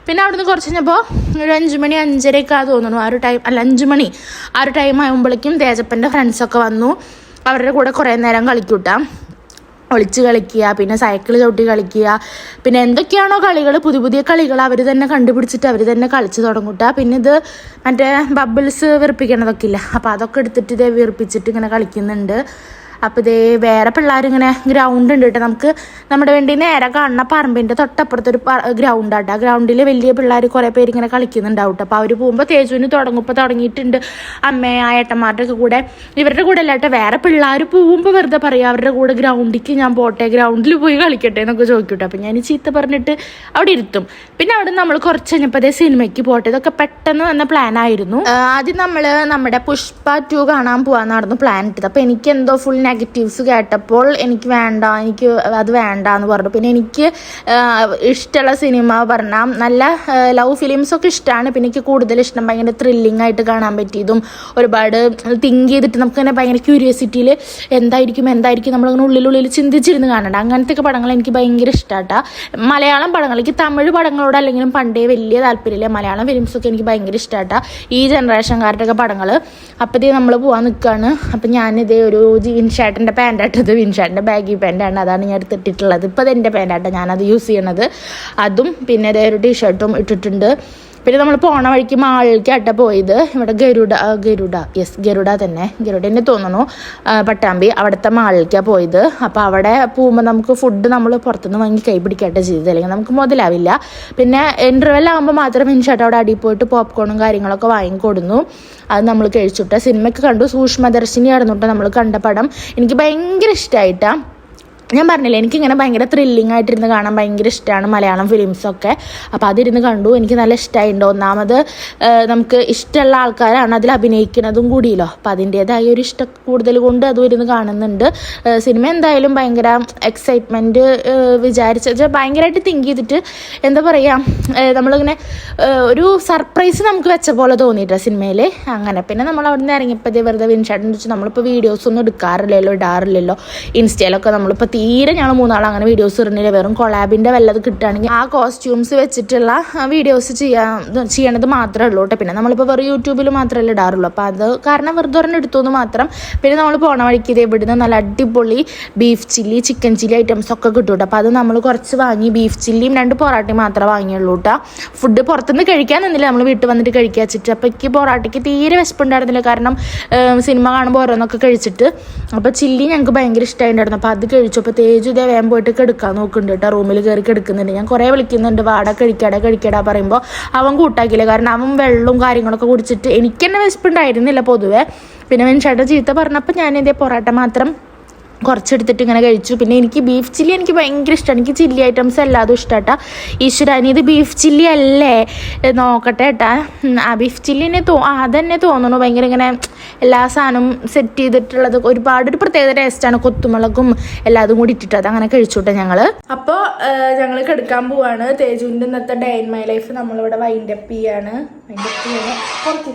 പിന്നെ അവിടുന്ന് കുറച്ച് കഴിഞ്ഞപ്പോൾ ഒരു അഞ്ച് മണി അഞ്ചരയൊക്കെ ആ തോന്നുന്നു. ആ ഒരു ടൈം അല്ല അഞ്ച് മണി. ആ ഒരു ടൈം ആകുമ്പോഴേക്കും തേജപ്പന്റെ ഫ്രണ്ട്സൊക്കെ വന്നു. അവരുടെ കൂടെ കുറേ നേരം കളിക്കൂട്ടാം. ഒളിച്ച് കളിക്കുക പിന്നെ സൈക്കിൾ ചവിട്ടി കളിക്കുക. പിന്നെ എന്തൊക്കെയാണോ കളികൾ പുതിയ പുതിയ കളികൾ അവർ തന്നെ കണ്ടുപിടിച്ചിട്ട് അവർ തന്നെ കളിച്ച് തുടങ്ങൂട്ട. പിന്നെ ഇത് മറ്റേ ബബിൾസ് വിറപ്പിക്കണതൊക്കെ ഇല്ല? അപ്പോൾ അതൊക്കെ എടുത്തിട്ട് ഇതേ വിറപ്പിച്ചിട്ട് ഇങ്ങനെ കളിക്കുന്നുണ്ട്. അപ്പോൾ ഇതേ വേറെ പിള്ളേരിങ്ങനെ ഗ്രൗണ്ട് ഉണ്ട് കേട്ടോ. നമുക്ക് നമ്മുടെ വേണ്ടി നേരെ കാണുന്ന പറമ്പിന്റെ തൊട്ടപ്പുറത്തൊരു ഗ്രൗണ്ട് ആട്ടോ ആ ഗ്രൗണ്ടിൽ വലിയ പിള്ളേർ കുറേ പേര് ഇങ്ങനെ കളിക്കുന്നുണ്ടാവും കേട്ടോ. അപ്പോൾ അവർ പോകുമ്പോൾ തേജുവിന് തുടങ്ങുമ്പോൾ തുടങ്ങിയിട്ടുണ്ട് അമ്മയെ ആ ഏട്ടന്മാരുടെ ഒക്കെ കൂടെ. ഇവരുടെ കൂടെ അല്ലാട്ടെ വേറെ പിള്ളേർ പോകുമ്പോൾ വെറുതെ പറയാം അവരുടെ കൂടെ ഗ്രൗണ്ടിലേക്ക് ഞാൻ പോട്ടെ ഗ്രൗണ്ടിൽ പോയി കളിക്കട്ടെ എന്നൊക്കെ ചോദിക്കട്ടെ അപ്പോൾ ഞാൻ ചീത്ത പറഞ്ഞിട്ട് അവിടെ ഇരുത്തും. പിന്നെ അവിടെ നമ്മൾ കുറച്ച് കഴിഞ്ഞപ്പോൾ അതേ സിനിമയ്ക്ക് പോട്ടെ. ഇതൊക്കെ പെട്ടെന്ന് വന്ന പ്ലാൻ ആയിരുന്നു. ആദ്യം നമ്മൾ നമ്മുടെ പുഷ്പ ടു കാണാൻ പോകാന്നായിരുന്നു പ്ലാൻ ഇട്ടത്. അപ്പോൾ എനിക്ക് എന്തോ ഫുൾ നെഗറ്റീവ്സ് കേട്ടപ്പോൾ എനിക്ക് വേണ്ട എനിക്ക് അത് വേണ്ട എന്ന് പറഞ്ഞു. പിന്നെ എനിക്ക് ഇഷ്ടമുള്ള സിനിമ പറഞ്ഞാൽ നല്ല ലവ് ഫിലിംസൊക്കെ ഇഷ്ടമാണ് പിന്നെ എനിക്ക് കൂടുതൽ ഇഷ്ടം ഭയങ്കര ത്രില്ലിംഗ് ആയിട്ട് കാണാൻ പറ്റിയതും ഒരുപാട് തിങ്ക് ചെയ്തിട്ട് നമുക്ക് തന്നെ ഭയങ്കര ക്യൂരിയോസിറ്റിയിൽ എന്തായിരിക്കും എന്തായിരിക്കും നമ്മളിങ്ങനെ ഉള്ളിലുള്ളിൽ ചിന്തിച്ചിരുന്ന് കാണണ്ട അങ്ങനത്തെ പടങ്ങൾ എനിക്ക് ഭയങ്കര ഇഷ്ടമാട്ടാ മലയാളം പടങ്ങൾ എനിക്ക് തമിഴ് പടങ്ങളോട് അല്ലെങ്കിലും പണ്ടേ വലിയ താല്പര്യമില്ല. മലയാളം ഫിലിംസൊക്കെ എനിക്ക് ഭയങ്കര ഇഷ്ടമാട്ടാ ഈ ജനറേഷൻകാരുടെ ഒക്കെ പടങ്ങൾ അപ്പോൾ നമ്മൾ പോകാൻ നിൽക്കുകയാണ് അപ്പം ഞാനിതേ ഒരു ജീൻ ഷർട്ടിന്റെ പാന്റാട്ടത് വിൻ വിൻഷാട്ടിന്റെ ബാഗി പാന്റാണ്. അതാണ് ഞാൻ എടുത്തിട്ടിട്ടുള്ളത് ഇപ്പോൾ അത് എന്റെ പാന്റാട്ടോ ഞാനത് യൂസ് ചെയ്യണത്. അതും പിന്നെ ഒരു ടീഷർട്ടും ഇട്ടിട്ടുണ്ട്. പിന്നെ നമ്മൾ പോണ വഴിക്ക് മാളിലേക്കാട്ട പോയത്. ഇവിടെ ഗരുഡ ഗരുഡ. യെസ് ഗരുഡ തന്നെ. ഗരുഡ തോന്നുന്നു. പട്ടാമ്പി അവിടുത്തെ മാളിലേക്കാണ് പോയത്. അപ്പോൾ അവിടെ പോകുമ്പോൾ നമുക്ക് ഫുഡ് നമ്മൾ പുറത്തുനിന്ന് വാങ്ങി കൈ പിടിക്കാട്ടെ ചെയ്തത്. അല്ലെങ്കിൽ നമുക്ക് മുതലാവില്ല. പിന്നെ ഇന്റർവെൽ ആകുമ്പോൾ മാത്രം മിനിഷാട്ട് അവിടെ അടി പോയിട്ട് പോപ്കോണും കാര്യങ്ങളൊക്കെ വാങ്ങിക്കൊടുന്നു. അത് നമ്മൾ കഴിച്ചിട്ട് സിനിമയ്ക്ക് കണ്ടു. സൂക്ഷ്മദർശിനി ആയിരുന്നു കേട്ടോ നമ്മൾ കണ്ട പടം. എനിക്ക് ഭയങ്കര ഇഷ്ടമായിട്ടാണ് ഞാൻ പറഞ്ഞില്ലേ എനിക്കിങ്ങനെ ഭയങ്കര ത്രില്ലിംഗ് ആയിട്ടിരുന്ന് കാണാൻ ഭയങ്കര ഇഷ്ടമാണ് മലയാളം ഫിലിംസൊക്കെ അപ്പോൾ അതിരുന്ന് കണ്ടു. എനിക്ക് നല്ല ഇഷ്ടമായിട്ടുണ്ട് ഒന്നാമത് നമുക്ക് ഇഷ്ടമുള്ള ആൾക്കാരാണ് അതിൽ അഭിനയിക്കുന്നതും കൂടിയല്ലോ. അപ്പോൾ അതിന്റേതായ ഒരു ഇഷ്ടം കൂടുതൽ കൊണ്ട് അതും ഇരുന്ന് കാണുന്നുണ്ട്. സിനിമ എന്തായാലും ഭയങ്കര എക്സൈറ്റ്മെന്റ് വിചാരിച്ച ഭയങ്കരമായിട്ട് തിങ്ക് ചെയ്തിട്ട് എന്താ പറയുക നമ്മളിങ്ങനെ ഒരു സർപ്രൈസ് നമുക്ക് വെച്ച പോലെ തോന്നിയിട്ടില്ല സിനിമയിൽ അങ്ങനെ. പിന്നെ നമ്മൾ അവിടെ നിന്ന് ഇറങ്ങിയപ്പോൾ ഇതേ വെറുതെ വിൻഷാട്ടെന്ന് വെച്ചാൽ നമ്മളിപ്പോൾ വീഡിയോസ് ഒന്നും എടുക്കാറില്ലല്ലോ ഇടാറില്ലല്ലോ. ഇൻസ്റ്റയിലൊക്കെ നമ്മളിപ്പോൾ തീരെ ഞങ്ങൾ മൂന്നാൾ അങ്ങനെ വീഡിയോസ് ഇടുന്നില്ല. വെറും കൊളാബിന്റെ വല്ലത് കിട്ടുകയാണെങ്കിൽ ആ കോസ്റ്റ്യൂംസ് വെച്ചിട്ടുള്ള വീഡിയോസ് ചെയ്യാ ചെയ്യണത് മാത്രമേ ഉള്ളൂ കേട്ടോ. പിന്നെ നമ്മളിപ്പോൾ വെറും യൂട്യൂബിൽ മാത്രമല്ല ഇടാറുള്ളൂ. അപ്പോൾ അത് കാരണം വെറുതെ ഒരെണ്ണം എടുത്തു എന്ന് മാത്രം. പിന്നെ നമ്മൾ പോണ വഴിക്ക് ഇത് ഇവിടുന്ന് നല്ല അടിപൊളി beef chilli chicken chilli items ഒക്കെ കിട്ടും കേട്ടോ. അപ്പോൾ അത് നമ്മൾ കുറച്ച് വാങ്ങി ബീഫ് ചില്ലിയും രണ്ട് പൊറാട്ടയും മാത്രമേ വാങ്ങിയുള്ളൂ കേട്ടോ. ഫുഡ് പുറത്തുനിന്ന് കഴിക്കാൻ നിന്നില്ല. നമ്മൾ വീട്ടിൽ വന്നിട്ട് കഴിക്കുക വെച്ചിട്ട്. അപ്പോൾ എനിക്ക് പൊറാട്ടയ്ക്ക് തീരെ വിശപ്പുണ്ടായിരുന്നില്ല. കാരണം സിനിമ കാണുമ്പോൾ ഓരോന്നൊക്കെ കഴിച്ചിട്ട്. അപ്പോൾ ചില്ലി ഞങ്ങൾക്ക് ഭയങ്കര ഇഷ്ടമായിട്ടുണ്ടായിരുന്നു അപ്പോൾ അത് കഴിച്ചു അപ്പോൾ തേജു ഇതേ വേഗം പോയിട്ട് കിടക്കാൻ നോക്കുന്നുണ്ട് കേട്ടോ. റൂമിൽ കയറി കിടക്കുന്നുണ്ട്. ഞാൻ കുറേ വിളിക്കുന്നുണ്ട്. വാട കഴിക്കട കഴിക്കട പറയുമ്പോൾ അവൻ കൂട്ടാക്കില്ല കാരണം അവൻ വെള്ളവും കാര്യങ്ങളൊക്കെ കുടിച്ചിട്ട് എനിക്ക് തന്നെ വിശപ്പുണ്ടായിരുന്നില്ല പൊതുവേ. പിന്നെ മനുഷ്യരുടെ ചീത്ത പറഞ്ഞപ്പോൾ ഇതേ പൊറോട്ട മാത്രം കുറച്ചെടുത്തിട്ട് ഇങ്ങനെ കഴിച്ചു. പിന്നെ എനിക്ക് ബീഫ് ചില്ലി എനിക്ക് ഭയങ്കര ഇഷ്ടമാണ് എനിക്ക് ചില്ലി ഐറ്റംസ് എല്ലാതും ഇഷ്ടമാട്ടാ ഈശ്വരാനി ഇത് ബീഫ് ചില്ലി അല്ലേ? നോക്കട്ടെ ഏട്ടാ. ഉം, ആ ബീഫ് ചില്ലി തന്നെ തോ അതന്നെ തോന്നുന്നു. ഭയങ്കര ഇങ്ങനെ എല്ലാ സാധനവും സെറ്റ് ചെയ്തിട്ടുള്ളത്. ഒരുപാട് ഒരു പ്രത്യേക ടേസ്റ്റാണ് കൊത്തുമുളകും എല്ലാതും കൂടി ഇട്ടിട്ട് അങ്ങനെ കേട്ടോ ഞങ്ങൾ അപ്പോൾ ഞങ്ങൾ കിടക്കാൻ പോവാണ്. തേജുവിന്റെ ഇന്നത്തെ ഡേ ഇൻ മൈ ലൈഫ് നമ്മളിവിടെ വൈൻഡപ്പ് ചെയ്യാണ്. വൈൻഡപ്പ് ചെയ്യാണ്? കുറച്ച്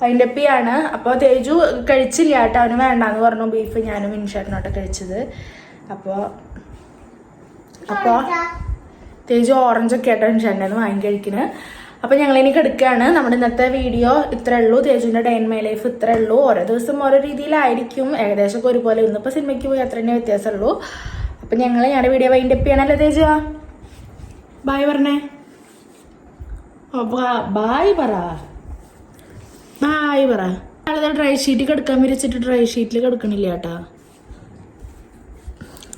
വൈൻഡപ്പ് ചെയ്യാണ് അപ്പോൾ തേജു കഴിച്ചില്ല കേട്ടോ. അവന് വേണ്ടാന്ന് പറഞ്ഞു ബീഫ് ഞാനും ഇൻഷാട്ടിനോട്ടെ കഴിച്ചത്. അപ്പോൾ അപ്പോൾ തേജു ഓറഞ്ചൊക്കെ കേട്ടോ ഇൻഷാട്ടിനെ വാങ്ങി കഴിക്കുന്നത് അപ്പോൾ ഞങ്ങളിനി കിടക്കുകയാണ് നമ്മുടെ ഇന്നത്തെ വീഡിയോ ഇത്രേ ഉള്ളൂ. തേജുവിന്റെ ഡേ മൈ ലൈഫ് ഇത്രേ ഉള്ളൂ. ഓരോ ദിവസം ഓരോ രീതിയിലായിരിക്കും. ഏകദേശം ഒക്കെ ഒരുപോലെ ഇന്നിപ്പോൾ സിനിമയ്ക്ക് പോയി അത്ര തന്നെ വ്യത്യാസമുള്ളൂ. അപ്പം ഞങ്ങൾ ഞങ്ങളുടെ വീഡിയോ വൈൻഡപ്പ് ചെയ്യണല്ലോ തേജു? ബായ് പറഞ്ഞേ. ബായ് പറ. ബായ് പറ. ഡ്രൈ ഷീറ്റ് കിടക്കാൻ വിരിച്ചിട്ട് ഡ്രൈ ഷീറ്റിൽ കിടക്കണില്ല കേട്ടാ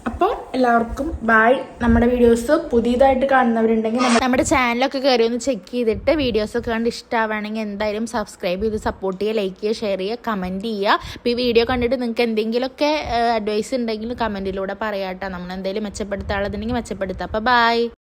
അപ്പോൾ എല്ലാവർക്കും ബായ് നമ്മുടെ വീഡിയോസ് പുതിയതായിട്ട് കാണുന്നവരുണ്ടെങ്കിൽ നമ്മുടെ ചാനലൊക്കെ കയറി ഒന്ന് ചെക്ക് ചെയ്തിട്ട് വീഡിയോസൊക്കെ കണ്ട് ഇഷ്ടമാണെങ്കിൽ എന്തായാലും സബ്സ്ക്രൈബ് ചെയ്ത് സപ്പോർട്ട് ചെയ്യുക ലൈക്ക് ചെയ്യുക ഷെയർ ചെയ്യുക കമന്റ് ചെയ്യുക. അപ്പോൾ ഈ വീഡിയോ കണ്ടിട്ട് നിങ്ങൾക്ക് എന്തെങ്കിലുമൊക്കെ അഡ്വൈസ് ഉണ്ടെങ്കിൽ കമന്റിലൂടെ പറയാട്ടോ നമ്മൾ എന്തെങ്കിലും മെച്ചപ്പെടുത്താനുള്ളതുണ്ടെങ്കിൽ മെച്ചപ്പെടുത്താം. അപ്പോൾ ബൈ